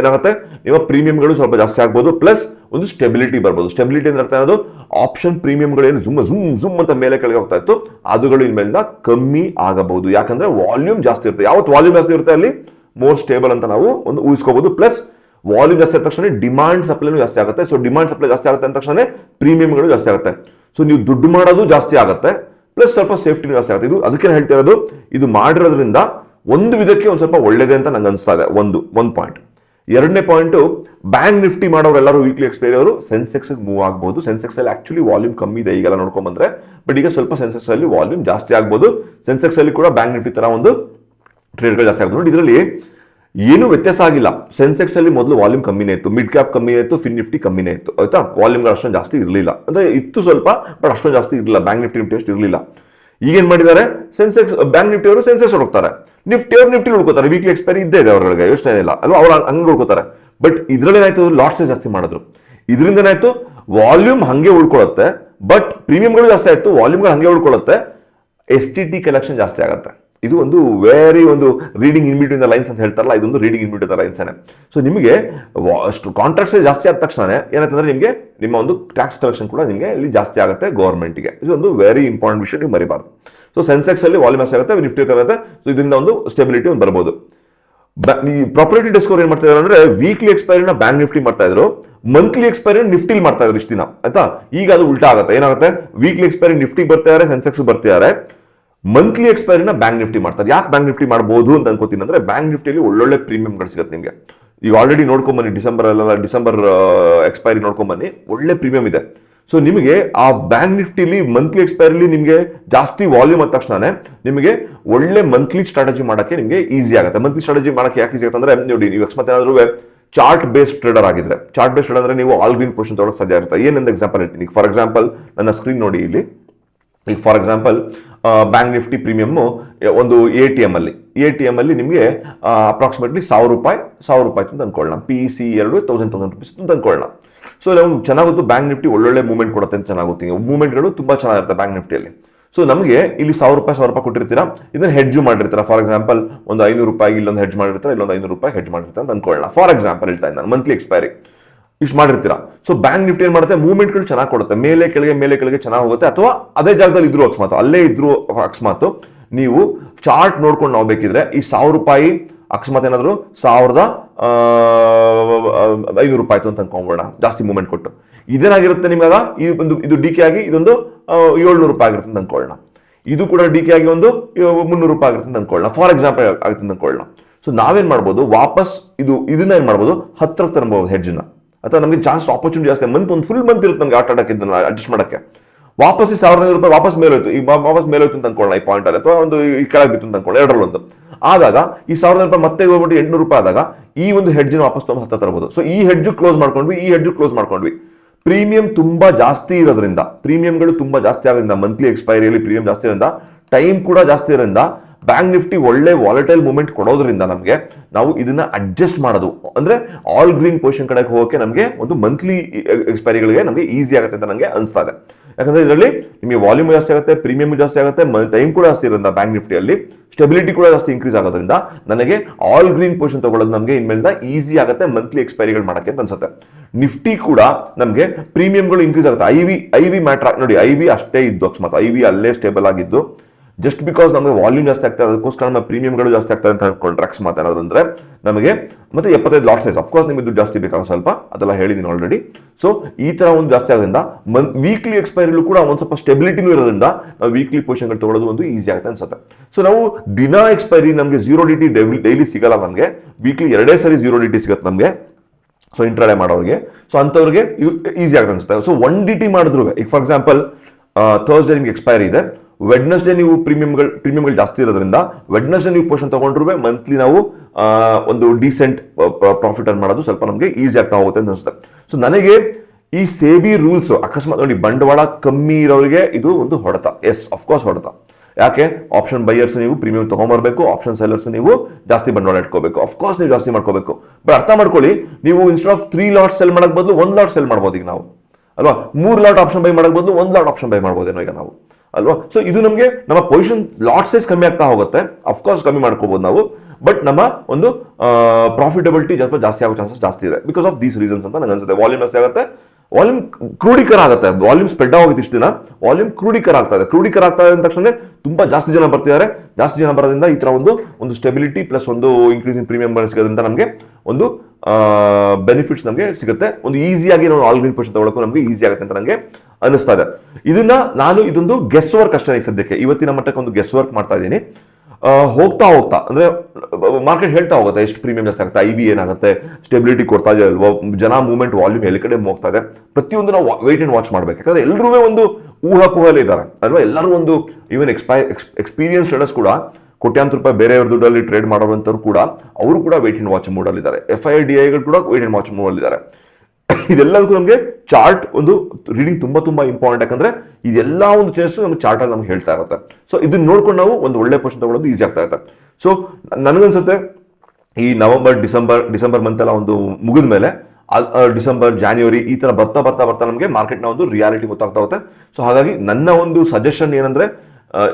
ಏನಾಗುತ್ತೆ? ನಿಮ್ಮ ಪ್ರೀಮಿಯಂಗಳು ಸ್ವಲ್ಪ ಜಾಸ್ತಿ ಆಗ್ಬೋದು ಪ್ಲಸ್ ಒಂದು ಸ್ಟೆಬಿಲಿಟಿ ಬರ್ಬೋದು. ಸ್ಟೆಬಿಲಿಟಿ ಅಂದ್ರೆ ಅರ್ಥ ಆಪ್ಷನ್ ಪ್ರೀಮಿಯಂಗಳು ಏನು ಜುಮ್ ಜುಮ್ ಜುಮ್ ಅಂತ ಮೇಲೆ ಕೆಳಗೆ ಹೋಗ್ತಾ ಇತ್ತು. ಅದುಗಳು ಇನ್ಮೇಲಿಂದ ಕಮ್ಮಿ ಆಗಬಹುದು. ಯಾಕಂದ್ರೆ ವಾಲ್ಯೂಮ್ ಜಾಸ್ತಿ ಇರುತ್ತೆ. ಯಾವತ್ತು ವಾಲ್ಯೂಮ್ ಜಾಸ್ತಿ ಇರುತ್ತೆ ಅಲ್ಲಿ? ಮೋರ್ ಸ್ಟೇಬಲ್ ಅಂತ ನಾವು ಒಂದು ಊಹಿಸ್ಕೋಬಹುದು ಪ್ಲಸ್ ವಾಲ್ಯೂಮ್ ಜಾಸ್ತಿ ಆದ ತಕ್ಷಣ ಡಿಮಾಂಡ್ ಸಪ್ಲೈನು ಜಾಸ್ತಿ ಆಗುತ್ತೆ. ಸೊ ಡಿಮಾಂಡ್ ಸಪ್ಲೈ ಜಾಸ್ತಿ ಆಗುತ್ತೆ ಅಂದ ತಕ್ಷಣ ಪ್ರೀಮಿಯಂಗಳು ಜಾಸ್ತಿ ಆಗುತ್ತೆ. ಸೊ ನೀವು ದುಡ್ಡು ಮಾಡೋದು ಜಾಸ್ತಿ ಆಗುತ್ತೆ. ಪ್ಲಸ್ ಸ್ವಲ್ಪ ಸೇಫ್ಟಿ ಜಾಸ್ತಿ ಆಗುತ್ತೆ ಇದು ಅದಕ್ಕೆ ಹೇಳ್ತಾ ಇರೋದು, ಇದು ಮಾಡಿರೋದ್ರಿಂದ ಒಂದು ವಿಧಕ್ಕೆ ಒಂದು ಸ್ವಲ್ಪ ಒಳ್ಳೇದೇ ಅಂತ ನಂಗೆ ಅನಿಸ್ತಾ ಇದೆ. ಒಂದು ಒಂದು ಪಾಯಿಂಟ್ ಎರಡನೇ ಪಾಯಿಂಟು ಬ್ಯಾಂಕ್ ನಿಫ್ಟಿ ಮಾಡೋರೆಲ್ಲರೂ ವೀಕ್ಲಿ ಎಕ್ಸ್ಪೈರಿ ಅವರು ಸೆನ್ಸೆಕ್ಸ್ ಮೂವ್ ಆಗ್ಬೋದು. ಸೆನ್ಸೆಕ್ಸ್ ಅಲ್ಲಿ ಆಕ್ಚುಲಿ ವಾಲ್ಯೂಮ್ ಕಮ್ಮಿ ಇದೆ ಈಗೆಲ್ಲ ನೋಡ್ಕೊಂಬಂದ್ರೆ ಬಟ್ ಈಗ ಸ್ವಲ್ಪ ಸೆನ್ಸೆಕ್ಸ್ ಅಲ್ಲಿ ವಾಲ್ಯೂಮ್ ಜಾಸ್ತಿ ಆಗ್ಬೋದು. ಸೆನ್ಸೆಕ್ಸ್ ಅಲ್ಲಿ ಕೂಡ ಬ್ಯಾಂಕ್ ನಿಫ್ಟಿ ತರ ಒಂದು ಟ್ರೇಡ್ಗಳು ಜಾಸ್ತಿ ಆಗ್ಬೋದು. ನೋಡಿ ಇದರಲ್ಲಿ ಏನು ವ್ಯತ್ಯಾಸ ಆಗಿಲ್ಲ. ಸೆನ್ಸೆಕ್ಸ್ ಅಲ್ಲಿ ಮೊದಲು ವಾಲ್ಯೂಮ್ ಕಮ್ಮಿನೇ ಇತ್ತು. ಮಿಡ್ ಕ್ಯಾಪ್ ಕಮ್ಮಿ ಇತ್ತು ಫಿನ್ ನಿಫ್ಟಿ ಕಮ್ಮಿನೇ ಇತ್ತು. ಆಯ್ತಾ? ವಾಲ್ಯೂಮ್ಗಳು ಅಷ್ಟೊಂದು ಜಾಸ್ತಿ ಇರಲಿಲ್ಲ. ಅಂದ್ರೆ ಇತ್ತು ಸ್ವಲ್ಪ ಬಟ್ ಅಷ್ಟೊಂದು ಜಾಸ್ತಿ ಇರಲಿಲ್ಲ. ಬ್ಯಾಂಕ್ ನಿಫ್ಟಿ ನಿಫ್ಟಿ ಅಷ್ಟು ಇರಲಿಲ್ಲ. ಈಗೇನ್ ಮಾಡಿದ್ದಾರೆ? ಸೆನ್ಸೆಕ್ಸ್ ಬ್ಯಾಂಕ್ ನಿಫ್ಟಿ ಅವರು ಸೆನ್ಸೆಕ್ಸ್ ಹುಡುಕ್ತಾರೆ ನಿಫ್ಟಿ ಅವರು ನಿಫ್ಟಿ ಉಳ್ಕೋತಾರೆ. ವೀಕ್ಲಿ ಎಕ್ಸ್ಪೈರಿ ಇದ್ದೇ ಇದೆ ಅವರೊಳಗೆ, ಯೋಚನೆ ಇಲ್ಲ. ಅಲ್ವಾ? ಅವ್ರು ಹಂಗೆ ಉಳ್ಕೋತಾರೆ. ಬಟ್ ಇದ್ರಲ್ಲಿ ಏನಾಯ್ತು ಲಾಟ್ಸ್ ಜಾಸ್ತಿ ಮಾಡಿದ್ರು. ಇದರಿಂದ ಏನಾಯ್ತು ವಾಲ್ಯೂಮ್ ಹಂಗೆ ಉಳ್ಕೊಳ್ಳುತ್ತೆ ಬಟ್ ಪ್ರೀಮಿಯಂಗಳು ಜಾಸ್ತಿ ಆಯ್ತು. ವಾಲ್ಯೂಮ್ಗಳು ಹಂಗೆ ಉಳ್ಕೊಳ್ಳುತ್ತೆ ಎಸ್ ಟಿ ಟಿ ಕಲೆಕ್ಷನ್ ಜಾಸ್ತಿ ಆಗುತ್ತೆ. ಇದು ಒಂದು ವೆರಿ ಒಂದು reading in between the lines ಅಂತ ಹೇಳ್ತಾರಲ್ಲ, ಇದೊಂದು reading in between the lines so ನಿಮಗೆ ಅಷ್ಟು ಕಾಂಟ್ರಾಕ್ಟ್ಸ್ ಜಾಸ್ತಿ ಆದ ತಕ್ಷಣ ಏನಂತಂದ್ರೆ ನಿಮಗೆ ನಿಮ್ಮ ಒಂದು ಟ್ಯಾಕ್ಸ್ ಕಲೆಕ್ಷನ್ ಕೂಡ ನಿಮಗೆ ಇಲ್ಲಿ ಜಾಸ್ತಿ ಆಗುತ್ತೆ ಗೌರ್ಮೆಂಟ್ಗೆ ಒಂದು ವೆರಿ ಇಂಪಾರ್ಟೆಂಟ್ ವಿಷಯ ನೀವು ಮರಿಬಾರ್ದು. ಸೊ ಸೆನ್ಸೆಕ್ಸ್ ಅಲ್ಲಿ ವಾಲ್ಯೂಮ್ ಆಗುತ್ತೆ ನಿಫ್ಟಿ ಆಗುತ್ತೆ ಸೊ ಇದರಿಂದ ಒಂದು ಸ್ಟೆಬಿಲಿಟಿ ಒಂದು ಬರ್ಬೋದು. ಪ್ರಾಪರ್ಟಿ ಡಿಸ್ಕವರ್ ಏನ್ ಮಾಡ್ತಾ ಇದ್ದಾರೆ ಅಂದ್ರೆ ವೀಕ್ಲಿ ಎಕ್ಸ್ಪೈರಿನ ಬ್ಯಾಂಕ್ ನಿಫ್ಟಿ ಮಾಡ್ತಾ ಇದ್ರು ಮಂತ್ಲಿ ಎಕ್ಸ್ಪೈರಿ ನಿಫ್ಟಿಲಿ ಮಾಡ್ತಾ ಇದ್ರು ಇಷ್ಟು ದಿನ. ಆಯ್ತಾ? ಈಗ ಅದು ಉಲ್ಟಾ ಆಗುತ್ತೆ. ಏನಾಗುತ್ತೆ? ವೀಕ್ಲಿ ಎಕ್ಸ್ಪೈರಿ ನಿಫ್ಟಿ ಬರ್ತಿದ್ದಾರೆ ಸೆನ್ಸೆಕ್ಸ್ ಬರ್ತಿದ್ದಾರೆ ಮಂತ್ಲಿ ಎಕ್ಸ್ಪೈರಿನ ಬ್ಯಾಂಕ್ ನಿಫ್ಟಿ ಮಾಡ್ತಾರೆ. ಯಾಕೆ ಬ್ಯಾಂಕ್ ನಿಫ್ಟಿ ಮಾಡಬಹುದು ಅಂತ ಅನ್ಕೋತೀನಿ ಅಂದ್ರೆ ಬ್ಯಾಂಕ್ ನಿಫ್ಟಿಯಲ್ಲಿ ಒಳ್ಳೊಳ್ಳೆ ಪ್ರೀಮಿಯಂಗಳು ಸಿಗುತ್ತೆ ನಿಮಗೆ. ಈಗ ಆಲ್ರೆಡಿ ನೋಡ್ಕೊಂಡ್ ಬನ್ನಿ ಡಿಸೆಂಬರ್ ಅಲ್ಲ ಡಿಸೆಂಬರ್ ಎಕ್ಸ್ಪೈರಿ ನೋಡ್ಕೊಂಬನ್ನಿ, ಒಳ್ಳೆ ಪ್ರೀಮಿಯಂ ಇದೆ. ಸೊ ನಿಮಗೆ ಆ ಬ್ಯಾಂಕ್ ನಿಫ್ಟಿಲಿ ಮಂತ್ಲಿ ಎಕ್ಸ್ಪೈರಿಲಿ ನಿಮಗೆ ಜಾಸ್ತಿ ವಾಲ್ಯೂಮ್ ಆದ ತಕ್ಷಣನೇ ನಿಮಗೆ ಒಳ್ಳೆ ಮಂತ್ಲಿ ಸ್ಟ್ರಾಟಜಿ ಮಾಡಕ್ಕೆ ನಿಮಗೆ ಈಸಿ ಆಗುತ್ತೆ. ಮಂತ್ಲಿ ಸ್ಟ್ರಾಟಜಿ ಮಾಡೋಕ್ಕೆ ಯಾಕೆ ಈಸಿ ಆಗುತ್ತೆ ಅಂದ್ರೆ, ನೋಡಿ, ನೀವು ಅಕಸ್ಮಾತ್ ಏನಾದರೂ ಚಾರ್ಟ್ ಬೇಸ್ಡ್ ಟ್ರೇಡರ್ ಆಗಿದ್ರೆ. ಚಾರ್ಟ್ ಬೇಸ್ಡ್ ಟ್ರೇಡರ್ ಅಂದ್ರೆ ನೀವು ಆಲ್ ಗ್ರೀನ್ ಪೊಸಿಷನ್ ತೊಗೊಳಕ್ಕೆ ಸಾಧ್ಯ ಇರುತ್ತೆ. ಏನಂತ ಎಕ್ಸಾಂಪಲ್ ಹೇಳ್ತೀನಿ. ಫಾರ್ ಎಕ್ಸಾಂಪಲ್ ನನ್ನ ಸ್ಕ್ರೀನ್ ನೋಡಿ ಇಲ್ಲಿ. ಈಗ for example Bank Nifty premium ಒಂದು ಎ ಟಿ ಎಂ ಅಲ್ಲಿ. ಎ ಟಿ ಎಂ ಅಲ್ಲಿ ನಿಮಗೆ ಅಪ್ರಾಕ್ಸಿಮೇಟ್ಲಿ ಸಾವಿರ ರೂಪಾಯಿ ಸಾವಿರ ರೂಪಾಯಿ ಅಂತ ಅಂದ್ಕೊಳ್ಳೋಣ ಪಿ ಸಿ ಎರಡು ತೌಸಂಡ್ ತೌಸಂಡ್ ರುಪೀಸ್ ಅಂತ ಅಂದ್ಕೊಳ್ಳೋಣ ಸೊ ನಾವು ಚೆನ್ನಾಗುತ್ತೆ ಬ್ಯಾಂಕ್ ನಿಫ್ಟಿ ಒಳ್ಳೊಳ್ಳೆ ಮೂವ್ಮೆಂಟ್ ಕೊಡುತ್ತೆ ಅಂತ ಚೆನ್ನಾಗುತ್ತೆ. ಮೂವ್ಮೆಂಟ್ಗಳು ತುಂಬಾ ಚೆನ್ನಾಗಿರುತ್ತೆ ಬ್ಯಾಂಕ್ ನಿಫ್ಟಿಯಲ್ಲಿ ಸೊ ನಮಗೆ ಇಲ್ಲಿ ಸಾವಿರ ರೂಪಾಯಿ ಸಾವಿರ ರೂಪಾಯಿ ಕೊಟ್ಟಿರ್ತೀರಾ? ಇದನ್ನ ಹೆಡ್ಜ್ ಮಾಡಿರ್ತೀರಾ? ಫಾರ್ ಎಕ್ಸಾಂಪಲ್ ಒಂದು ಐನೂರು ರೂಪಾಯಿ ಇಲ್ಲೊಂದು ಹೆಡ್ಜ್ ಮಾಡಿರ್ತಾರೆ? ಇಲ್ಲೊಂದು ಐನೂರು ರೂಪಾಯಿ ಹೆಡ್ಜ್ ಮಾಡಿರ್ತಾರೆ ಅಂತ ಅಂದ್ಕೊಳ್ಳೋಣ ಫಾರ್ ಎಕ್ಸಾಂಪಲ್ ಹೇಳ್ತಾ ಇದ್ದಾನೆ ಮಂತ್ಲಿ ಎಕ್ಸ್ಪೈರಿ ಇಷ್ಟು ಮಾಡಿರ್ತೀರಾ? ಸೊ ಬ್ಯಾಂಕ್ ನಿಫ್ಟಿ ಏನ್ ಮಾಡುತ್ತೆ? ಮೂವ್ಮೆಂಟ್ಗಳು ಚೆನ್ನಾಗಿ ಕೊಡುತ್ತೆ. ಮೇಲೆ ಕೆಳಗೆ ಮೇಲೆ ಕೆಳಗೆ ಚೆನ್ನಾಗಿ ಹೋಗುತ್ತೆ. ಅಥವಾ ಅದೇ ಜಾಗದಲ್ಲಿ ಇದ್ರು ಅಕಸ್ಮಾತ್. ಅಲ್ಲೇ ಇದ್ರು ಅಕಸ್ಮಾತ್. ನೀವು ಚಾರ್ಟ್ ನೋಡ್ಕೊಂಡು ನಾವು ಬೇಕಿದ್ರೆ ಈ ಸಾವಿರ ರೂಪಾಯಿ ಅಕಸ್ಮಾತ್ ಏನಾದರೂ ಸಾವಿರದ ಐನೂರು ರೂಪಾಯಿ ಆಯ್ತು ಅಂತ ಅನ್ಕೊಂಬೋಣ ಜಾಸ್ತಿ ಮೂವ್ಮೆಂಟ್ ಕೊಟ್ಟು. ಇದೇನಾಗಿರುತ್ತೆ ನಿಮಗೆ ಈ ಒಂದು, ಇದು ಡಿ ಕೆ ಆಗಿ ಇದೊಂದು ಏಳ್ನೂರು ರೂಪಾಯಿ ಆಗಿರುತ್ತೆ ಅಂತ ಅನ್ಕೊಳ್ಳೋಣ. ಇದು ಕೂಡ ಡಿ ಕೆ ಆಗಿ ಒಂದು ಮುನ್ನೂರು ರೂಪಾಯಿ ಆಗಿರುತ್ತೆ ಅಂತ ಅನ್ಕೊಳ್ಳೋಣ. ಫಾರ್ ಎಕ್ಸಾಂಪಲ್ ಆಗುತ್ತೆ ಅಂತ ಅನ್ಕೊಳ್ಳೋಣ. ಸೊ ನಾವೇನ್ ಮಾಡ್ಬೋದು? ವಾಪಸ್ ಇದು, ಇದನ್ನ ಏನ್ ಮಾಡ್ಬೋದು? ಹತ್ರ ತರಬಹುದು ಹೆಡ್ಜ್ನ. ಅಥವಾ ನಮಗೆ ಜಾಸ್ತಿ ಆಪರ್ಚುನಿಟಿ ಜಾಸ್ತಿ. ಮಂತ್ ಒಂದು ಫುಲ್ ಮಂತ್ ಇರುತ್ತೆ ನಮಗೆ ಆಟ ಆಡಕ್ಕೆ ಇದನ್ನ ಅಡ್ಜಸ್ಟ್ ಮಾಡಕ್ಕೆ. ವಾಪಸ್ ಸಾವಿರದ ಐನೂರು ರೂಪಾಯಿ ವಾಪಸ್ ಮೇಲೋಯ್ತು ಈ ವಾಪಸ್ ಮೇಲೋಯ್ತು ಅಂತ ಅನ್ಕೊಳ್ಳೋಣ ಈ ಪಾಯಿಂಟ್ ಅಲ್ಲಿ. ಅಥವಾ ಒಂದು ಈ ಕೆಳಗೆ ಬಿತ್ತು ಅಂತ ಅನ್ಕೊಳ್ಳೋಣ. ಎರಡರಲ್ಲಿ ಒಂದು. ಆದಾಗ ಈ ಸಾವಿರದ ರೂಪಾಯಿ ಮತ್ತೆ ಹೋಗ್ಬಿಟ್ಟು ಎಂಟುನೂರು ರೂಪಾಯಿ ಆದಾಗ ಈ ಒಂದು ಹೆಡ್ಜಿನ ವಾಪಸ್ ತೊಗೊಂಡು ಹತ್ತ ತರಬಹುದು ಸೊ ಈ ಹೆಡ್ಜ್ ಕ್ಲೋಸ್ ಮಾಡ್ಕೊಂಡ್ವಿ. ಈ ಹೆಡ್ಜ್ ಕ್ಲೋಸ್ ಮಾಡ್ಕೊಂಡ್ವಿ. ಪ್ರೀಮಿಯಂ ತುಂಬಾ ಜಾಸ್ತಿ ಇರೋದ್ರಿಂದ ಪ್ರೀಮಿಯಂಗಳು ತುಂಬಾ ಜಾಸ್ತಿ ಆಗೋದ್ರಿಂದ ಮಂತ್ಲಿ ಎಕ್ಸ್ಪೈರಿಯಲ್ಲಿ ಪ್ರೀಮಿಯಂ ಜಾಸ್ತಿ ಇರೋದ್ರಿಂದ ಟೈಮ್ ಕೂಡ ಜಾಸ್ತಿ ಇರೋದ್ರಿಂದ ಬ್ಯಾಂಕ್ ನಿಫ್ಟಿ ಒಳ್ಳೆ ವಾಲಟೈಲ್ ಮೂಮೆಂಟ್ ಕೊಡೋದ್ರಿಂದ ನಮಗೆ ನಾವು ಇದನ್ನ ಅಡ್ಜಸ್ಟ್ ಮಾಡೋದು. ಅಂದ್ರೆ ಆಲ್ ಗ್ರೀನ್ ಪೊಸಿಷನ್ ಕಡೆಗೆ ಹೋಗೋಕೆ ನಮಗೆ ಒಂದು ಮಂತ್ಲಿ ಎಕ್ಸ್ಪೈರಿಗಳಿಗೆ ನಮಗೆ ಈಸಿ ಆಗುತ್ತೆ ಅಂತ ನನಗೆ ಅನಿಸ್ತಾ ಇದೆ. ಯಾಕಂದ್ರೆ ಇದರಲ್ಲಿ ನಿಮಗೆ ವಾಲ್ಯೂಮ್ ಜಾಸ್ತಿ ಆಗುತ್ತೆ ಪ್ರೀಮಿಯಂ ಜಾಸ್ತಿ ಆಗುತ್ತೆ ಟೈಮ್ ಕೂಡ ಜಾಸ್ತಿ ಇರೋದ್ರಿಂದ ಬ್ಯಾಂಕ್ ನಿಫ್ಟಿಯಲ್ಲಿ. ಸ್ಟೆಬಿಲಿಟಿ ಕೂಡ ಜಾಸ್ತಿ ಇನ್ಕ್ರೀಸ್ ಆಗೋದ್ರಿಂದ ನನಗೆ ಆಲ್ ಗ್ರೀನ್ ಪೊಸಿಷನ್ ತಗೊಳ್ಳೋದು ನಮಗೆ ಇನ್ಮೇಲಿಂದ ಈಸಿ ಆಗುತ್ತೆ ಮಂತ್ಲಿ ಎಕ್ಸ್ಪೈರಿಗಳು ಮಾಡಕ್ಕೆ ಅಂತ ಅನ್ಸುತ್ತೆ. ನಿಫ್ಟಿ ಕೂಡ ನಮಗೆ ಪ್ರೀಮಿಯಂಗಳು ಇನ್ಕ್ರೀಸ್ ಆಗುತ್ತೆ. I V I V matter ನೋಡಿ ಐ ವಿ ಅಷ್ಟೇ ಇದ್ದು ಅಕಸ್ಮಾತ್. ಐ ವಿ ಅಲ್ಲೇ ಸ್ಟೇಬಲ್ ಆಗಿದ್ದು. ಜಸ್ಟ್ ಬಿಕಾಸ್ ನಮಗೆ ವಾಲ್ಯೂಮ್ ಜಾಸ್ತಿ ಆಗ್ತದೆ ಅದಕ್ಕೋಸ್ಕರ ನಮ್ಮ ಪ್ರೀಮಿಯಂಗಳು ಜಾಸ್ತಿ ಆಗ್ತದೆ ಅಂತ ಕಾಂಟ್ರಾಕ್ಟ್ಸ್ ಮಾತಾಡೋದು ಅಂದರೆ ನಮಗೆ ಮತ್ತೆ ಎಪ್ಪತ್ತೈದು ಲಾಟ್ ಸೈಜ್ ಅಫ್ಕೋರ್ಸ್ ನಿಮಗೆ ದುಡ್ಡು ಜಾಸ್ತಿ ಬೇಕಾಗ ಸ್ವಲ್ಪ, ಅದೆಲ್ಲ ಹೇಳಿದ್ದೀನಿ ಆಲ್ರೆಡಿ ಸೊ ಈ ತರ ಒಂದು ಜಾಸ್ತಿ ಆಗೋದ್ರಿಂದ ಮಂತ್ ವೀಕ್ಲಿ ಎಕ್ಸ್ಪೈರಿಲು ಕೂಡ ಒಂದು ಸ್ವಲ್ಪ ಸ್ಟೆಬಿಲಿಟಿನೂ ಇರೋದ್ರಿಂದ ನಾವು ವೀಕ್ಲಿ ಪೊಸಿಷನ್ಗಳು ತಗೊಳ್ಳೋದು ಒಂದು ಈಸಿ ಆಗುತ್ತೆ ಅನ್ಸುತ್ತೆ. ಸೊ ನಾವು ದಿನ ಎಕ್ಸ್ಪೈರಿ ನಮಗೆ ಜೀರೋ ಡಿ ಟಿ ಡೈಲಿ ಸಿಗಲ್ಲ ನಮಗೆ. ವೀಕ್ಲಿ ಎರಡೇ ಸರಿ ಜೀರೋ ಡಿ ಟಿ ಸಿಗುತ್ತೆ ನಮಗೆ. ಸೊ ಇಂಟ್ರಾಡೆ ಮಾಡೋರಿಗೆ. ಸೊ ಅಂಥವ್ರಿಗೆ ಈಸಿ ಆಗುತ್ತೆ ಅನ್ಸುತ್ತೆ. ಸೊ ಒನ್ ಡಿ ಟಿ ಮಾಡಿದ್ರು ಈಗ ಫಾರ್ ಎಕ್ಸಾಂಪಲ್ ಥರ್ಸ್ಡೇ ನಿಮ್ಗೆ ಎಕ್ಸ್ಪೈರಿ ಇದೆ. ವೆಡ್ನೆಸ್ಡೇ ನೀವು ಪ್ರೀಮಿಯಂಗಳು ಪ್ರೀಮಿಯಂಗಳು ಜಾಸ್ತಿ ಇರೋದ್ರಿಂದ ವೆಡ್ನೆಸ್ಡೇ ನೀವು ಪೋರ್ಷನ್ ತಗೊಂಡ್ರು ಮಂತ್ಲಿ ನಾವು ಒಂದು ಡೀಸೆಂಟ್ ಪ್ರಾಫಿಟ್ ಅನ್ನು ಮಾಡೋದು ಸ್ವಲ್ಪ ನಮಗೆ ಈಸಿ ಆಗ್ತಾ ಹೋಗುತ್ತೆ ಅಂತ ಅನಿಸುತ್ತೆ. ಸೊ ನನಗೆ ಈ ಸೇಬಿ ರೂಲ್ಸ್ ಅಕಸ್ಮಾತ್ ನೋಡಿ ಬಂಡವಾಳ ಕಮ್ಮಿ ಇರೋರಿಗೆ ಇದು ಒಂದು ಹೊಡೆತ. ಎಸ್ ಅಫ್ಕೋರ್ಸ್ ಹೊಡೆತ. ಯಾಕೆ? ಆಪ್ಷನ್ ಬೈಯರ್ಸ್ ನೀವು ಪ್ರೀಮಿಯಂ ತಗೊಂಬರ್ಬೇಕು ಆಪ್ಷನ್ ಸೆಲ್ಲರ್ಸ್ ನೀವು ಜಾಸ್ತಿ ಬಂಡವಾಳ ಇಟ್ಕೋಬೇಕು. ಅಫ್ಕೋರ್ಸ್ ನೀವು ಜಾಸ್ತಿ ಮಾಡ್ಕೋಬೇಕು. ಬಟ್ ಅರ್ಥ ಮಾಡ್ಕೊಳ್ಳಿ, ನೀವು instead of three lot sell ಮಾಡೋಕ್ಕೆ ಬದಲು ಒಂದು ಲಾಟ್ ಸೆಲ್ ಮಾಡ್ಬೋದು ಈಗ ನಾವು. ಅಲ್ವಾ? ಮೂರು ಲಾಟ್ ಆಪ್ಷನ್ ಬೈ ಮಾಡೋಕ್ಕೆ ಬದಲು ಒಂದು ಲಾಟ್ ಆಪ್ಷನ್ ಬೈ ಮಾಡ್ಬೋದೇನೋ ಈಗ ನಾವು. ಅಲ್ವಾ? ಸೊ ಇದು ನಮಗೆ ನಮ್ಮ ಪೊಸಿಷನ್ ಲಾಟ್ ಸೈಸ್ ಕಮ್ಮಿ ಆಗ್ತಾ ಹೋಗುತ್ತೆ. ಅಫ್ಕೋರ್ಸ್ ಕಮ್ಮಿ ಮಾಡ್ಕೋಬಹುದು ನಾವು. ಬಟ್ ನಮ್ಮ ಒಂದು ಪ್ರಾಫಿಟಬಿಲಿಟಿ ಸ್ವಲ್ಪ ಜಾಸ್ತಿ ಆಗೋ ಚಾನ್ಸಸ್ ಜಾಸ್ತಿ ಇದೆ. ಬಿಕಾಸ್ ಆಫ್ ದೀಸ್ ರೀಸನ್ಸ್ ಅಂತ ನನಗೆ ಅನ್ಸುತ್ತೆ. ವಾಲ್ಯೂಮ್ ಜಾಸ್ತಿ ಆಗುತ್ತೆ. ವಾಲ್ಯೂಮ್ ಕ್ರೂಡಿಕರ ಆಗುತ್ತೆ. ವಾಲ್ಯೂಮ್ ಸ್ಪ್ರೆಡ್ ಆಗೋಗಿತ್ತು ಇಷ್ಟು ದಿನ. ವಾಲ್ಯೂಮ್ ಕ್ರೂಢೀಕರ ಆಗ್ತಾ ಇದೆ. ಕ್ರೂಢೀಕರ ಆಗ್ತಾ ಇದೆ ಅಂದ ತಕ್ಷಣ ತುಂಬಾ ಜಾಸ್ತಿ ಜನ ಬರ್ತಿದ್ದಾರೆ. ಜಾಸ್ತಿ ಜನ ಬರೋದ್ರಿಂದ ಈ ತರ ಒಂದು ಒಂದು ಸ್ಟೆಬಿಲಿಟಿ ಪ್ಲಸ್ ಒಂದು ಇನ್ಕ್ರೀಸ್ ಇನ್ ಪ್ರೀಮಿಯಂ ಸಿಗೋದ್ರಿಂದ ನಮಗೆ ಒಂದು ಬೆನಿಫಿಟ್ಸ್ ನಮಗೆ ಸಿಗುತ್ತೆ. ಒಂದು ಈಸಿಯಾಗಿ ನಾವು ಆಲ್ ಗ್ರೀನ್ ಪೊಸಿಷನ್ ತಗೊಳ್ಳೋಕೆ ನಮಗೆ ಈಸಿ ಆಗುತ್ತೆ ಅಂತ ನನಗೆ ಅನಿಸ್ತಾ ಇದೆ. ಇದನ್ನ ನಾನು ಇದೊಂದು ಗೆಸ್ ವರ್ಕ್ ಅಷ್ಟೇ ಸದ್ಯಕ್ಕೆ. ಇವತ್ತಿನ ಮಟ್ಟಕ್ಕೆ ಒಂದು ಗೆಸ್ ವರ್ಕ್ ಮಾಡ್ತಾ ಇದ್ದೀನಿ. ಹೋಗ್ತಾ ಹೋಗ್ತಾ, ಅಂದ್ರೆ ಮಾರ್ಕೆಟ್ ಹೇಳ್ತಾ ಹೋಗುತ್ತೆ. ಎಷ್ಟು ಪ್ರೀಮಿಯಂ ಜಾಸ್ತಿ ಆಗುತ್ತೆ? ಐ ಬಿ ಏನಾಗುತ್ತೆ? ಸ್ಟೆಬಿಲಿಟಿ ಕೊಡ್ತಾ ಇದೆ ಅಲ್ವಾ ಜನ ಮೂವ್ಮೆಂಟ್ ವಾಲ್ಯೂಮ್ ಎಲ್ಲಿ ಕಡೆ ಹೋಗ್ತಾ ಇದೆ? ಪ್ರತಿಯೊಂದು ನಾವು ವೇಟ್ ಅಂಡ್ ವಾಚ್ ಮಾಡ್ಬೇಕು. ಯಾಕಂದ್ರೆ ಎಲ್ಲರೂ ಒಂದು ಊಹಾಪೋಹಲ್ಲಿ ಇದ್ದಾರೆ. ಅಲ್ವಾ? ಎಲ್ಲರೂ ಒಂದು ಈವನ್ ಎಕ್ಸ್ಪೈ ಎಕ್ಸ್ಪೀರಿಯನ್ಸ್ ಟ್ರೇಡರ್ಸ್ ಕೂಡ ಕೋಟ್ಯಾಂತರ ರೂಪಾಯಿ ಬೇರೆಯವ್ರ ದುಡ್ಡಲ್ಲಿ ಟ್ರೇಡ್ ಮಾಡೋವಂಥವ್ರು ಕೂಡ ಅವರು ಕೂಡ ವೆಯ್ಟ್ ಅಂಡ್ ವಾಚ್ ಮೂಡಲ್ಲಿದ್ದಾರೆ ಎಫ್ ಐ ಡಿ ಐಗಳು ಕೂಡ ವೇಟ್ ಅಂಡ್ ವಾಚ್ ಮೂಡಲ್ಲಿದ್ದಾರೆ ಇದೆಲ್ಲದಕ್ಕೂ ನಮಗೆ ಚಾರ್ಟ್ ಒಂದು ರೀಡಿಂಗ್ ತುಂಬಾ ತುಂಬಾ ಇಂಪಾರ್ಟೆಂಟ್ ಯಾಕಂದ್ರೆ ಇದೆಲ್ಲ ಒಂದು ಚೇಸ್ ನಮಗೆ ಚಾರ್ಟ್ ಅಲ್ಲಿ ನಮ್ಗೆ ಹೇಳ್ತಾ ಇರುತ್ತೆ. ಸೊ ಇದನ್ನ ನೋಡ್ಕೊಂಡು ನಾವು ಒಂದು ಒಳ್ಳೆ ಪೊಸಿಷನ್ ತಗೊಳ್ಳೋದು ಈಸಿ ಆಗ್ತಾ ಇರುತ್ತೆ. ಸೊ ನನಗನ್ಸುತ್ತೆ ಈ ನವೆಂಬರ್, ಡಿಸೆಂಬರ್ ಡಿಸೆಂಬರ್ ಮಂತ್ ಎಲ್ಲ ಒಂದು ಮುಗಿದ ಮೇಲೆ ಡಿಸೆಂಬರ್ ಜಾನ್ವರಿ ಈ ತರ ಬರ್ತಾ ಬರ್ತಾ ಬರ್ತಾ ನಮಗೆ ಮಾರ್ಕೆಟ್ನ ಒಂದು ರಿಯಾಲಿಟಿ ಗೊತ್ತಾಗ್ತಾ ಹೋಗುತ್ತೆ. ಸೊ ಹಾಗಾಗಿ ನನ್ನ ಒಂದು ಸಜೆಷನ್ ಏನಂದ್ರೆ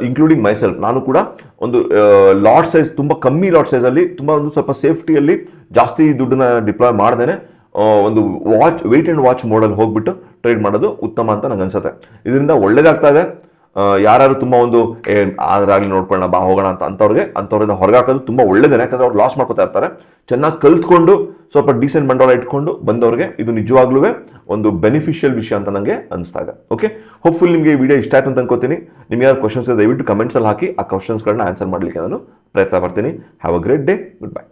ಇನ್ಕ್ಲೂಡಿಂಗ್ ಮೈಸೆಲ್ಫ್ ನಾನು ಕೂಡ ಒಂದು ಲಾಟ್ ಸೈಜ್ ತುಂಬ ಕಮ್ಮಿ ಲಾಟ್ ಸೈಜಲ್ಲಿ ತುಂಬಾ ಒಂದು ಸ್ವಲ್ಪ ಸೇಫ್ಟಿಯಲ್ಲಿ ಜಾಸ್ತಿ ದುಡ್ಡನ್ನ ಡಿಪ್ಲಾಯ್ ಮಾಡ್ದೇನೆ ಒಂದು ವಾಚ್ ವೆಯ್ಟ್ ಅಂಡ್ ವಾಚ್ ಮೋಡಲ್ಲಿ ಹೋಗ್ಬಿಟ್ಟು ಟ್ರೇಡ್ ಮಾಡೋದು ಉತ್ತಮ ಅಂತ ನನಗೆ ಅನ್ಸುತ್ತೆ ಇದರಿಂದ ಒಳ್ಳೇದಾಗ್ತಾ ಇದೆ. ಆ, ತುಂಬ ಒಂದು ಏ ಆದ್ರಾಗ್ಲಿ ನೋಡ್ಕೊಳ್ಳೋಣ ಬಾ ಹೋಗೋಣ ಅಂತ ಅಂಥವ್ರಿಗೆ ಅಂಥವ್ರಿಂದ ಹೊರಗೆ ಹಾಕೋದು ತುಂಬಾ ಒಳ್ಳೇದೇನೆ. ಯಾಕಂದ್ರೆ ಅವ್ರು ಲಾಸ್ ಮಾಡ್ಕೋತಾ ಇರ್ತಾರೆ. ಚೆನ್ನಾಗಿ ಕಲ್ತ್ಕೊಂಡು ಸ್ವಲ್ಪ ಡೀಸೆಂಟ್ ಬಂಡವಾಳ ಇಟ್ಕೊಂಡು ಬಂದವ್ರಿಗೆ ಇದು ನಿಜವಾಗ್ಲೂ ಒಂದು ಬೆನಿಫಿಷಿಯಲ್ ವಿಷಯ ಅಂತ ನನಗೆ ಅನಿಸ್ತಾ ಇದೆ. ಓಕೆ ಹೋಪ್ಫುಲ್ ನಿಮಗೆ ಈ ವಿಡಿಯೋ ಇಷ್ಟ ಆಯ್ತು ಅಂತ ಅನ್ಕೋತೀನಿ. ನಿಮ್ಗೆ ಯಾರು ಕ್ವಶನ್ಸ್ ದಯವಿಟ್ಟು ಕಮೆಂಟ್ಸಲ್ಲಿ ಹಾಕಿ ಆ ಕ್ವಶನ್ಸ್ಗಳನ್ನ ಆನ್ಸರ್ ಮಾಡಲಿಕ್ಕೆ ನಾನು ಪ್ರಯತ್ನ ಪಡ್ತೀನಿ. Have a great day good bye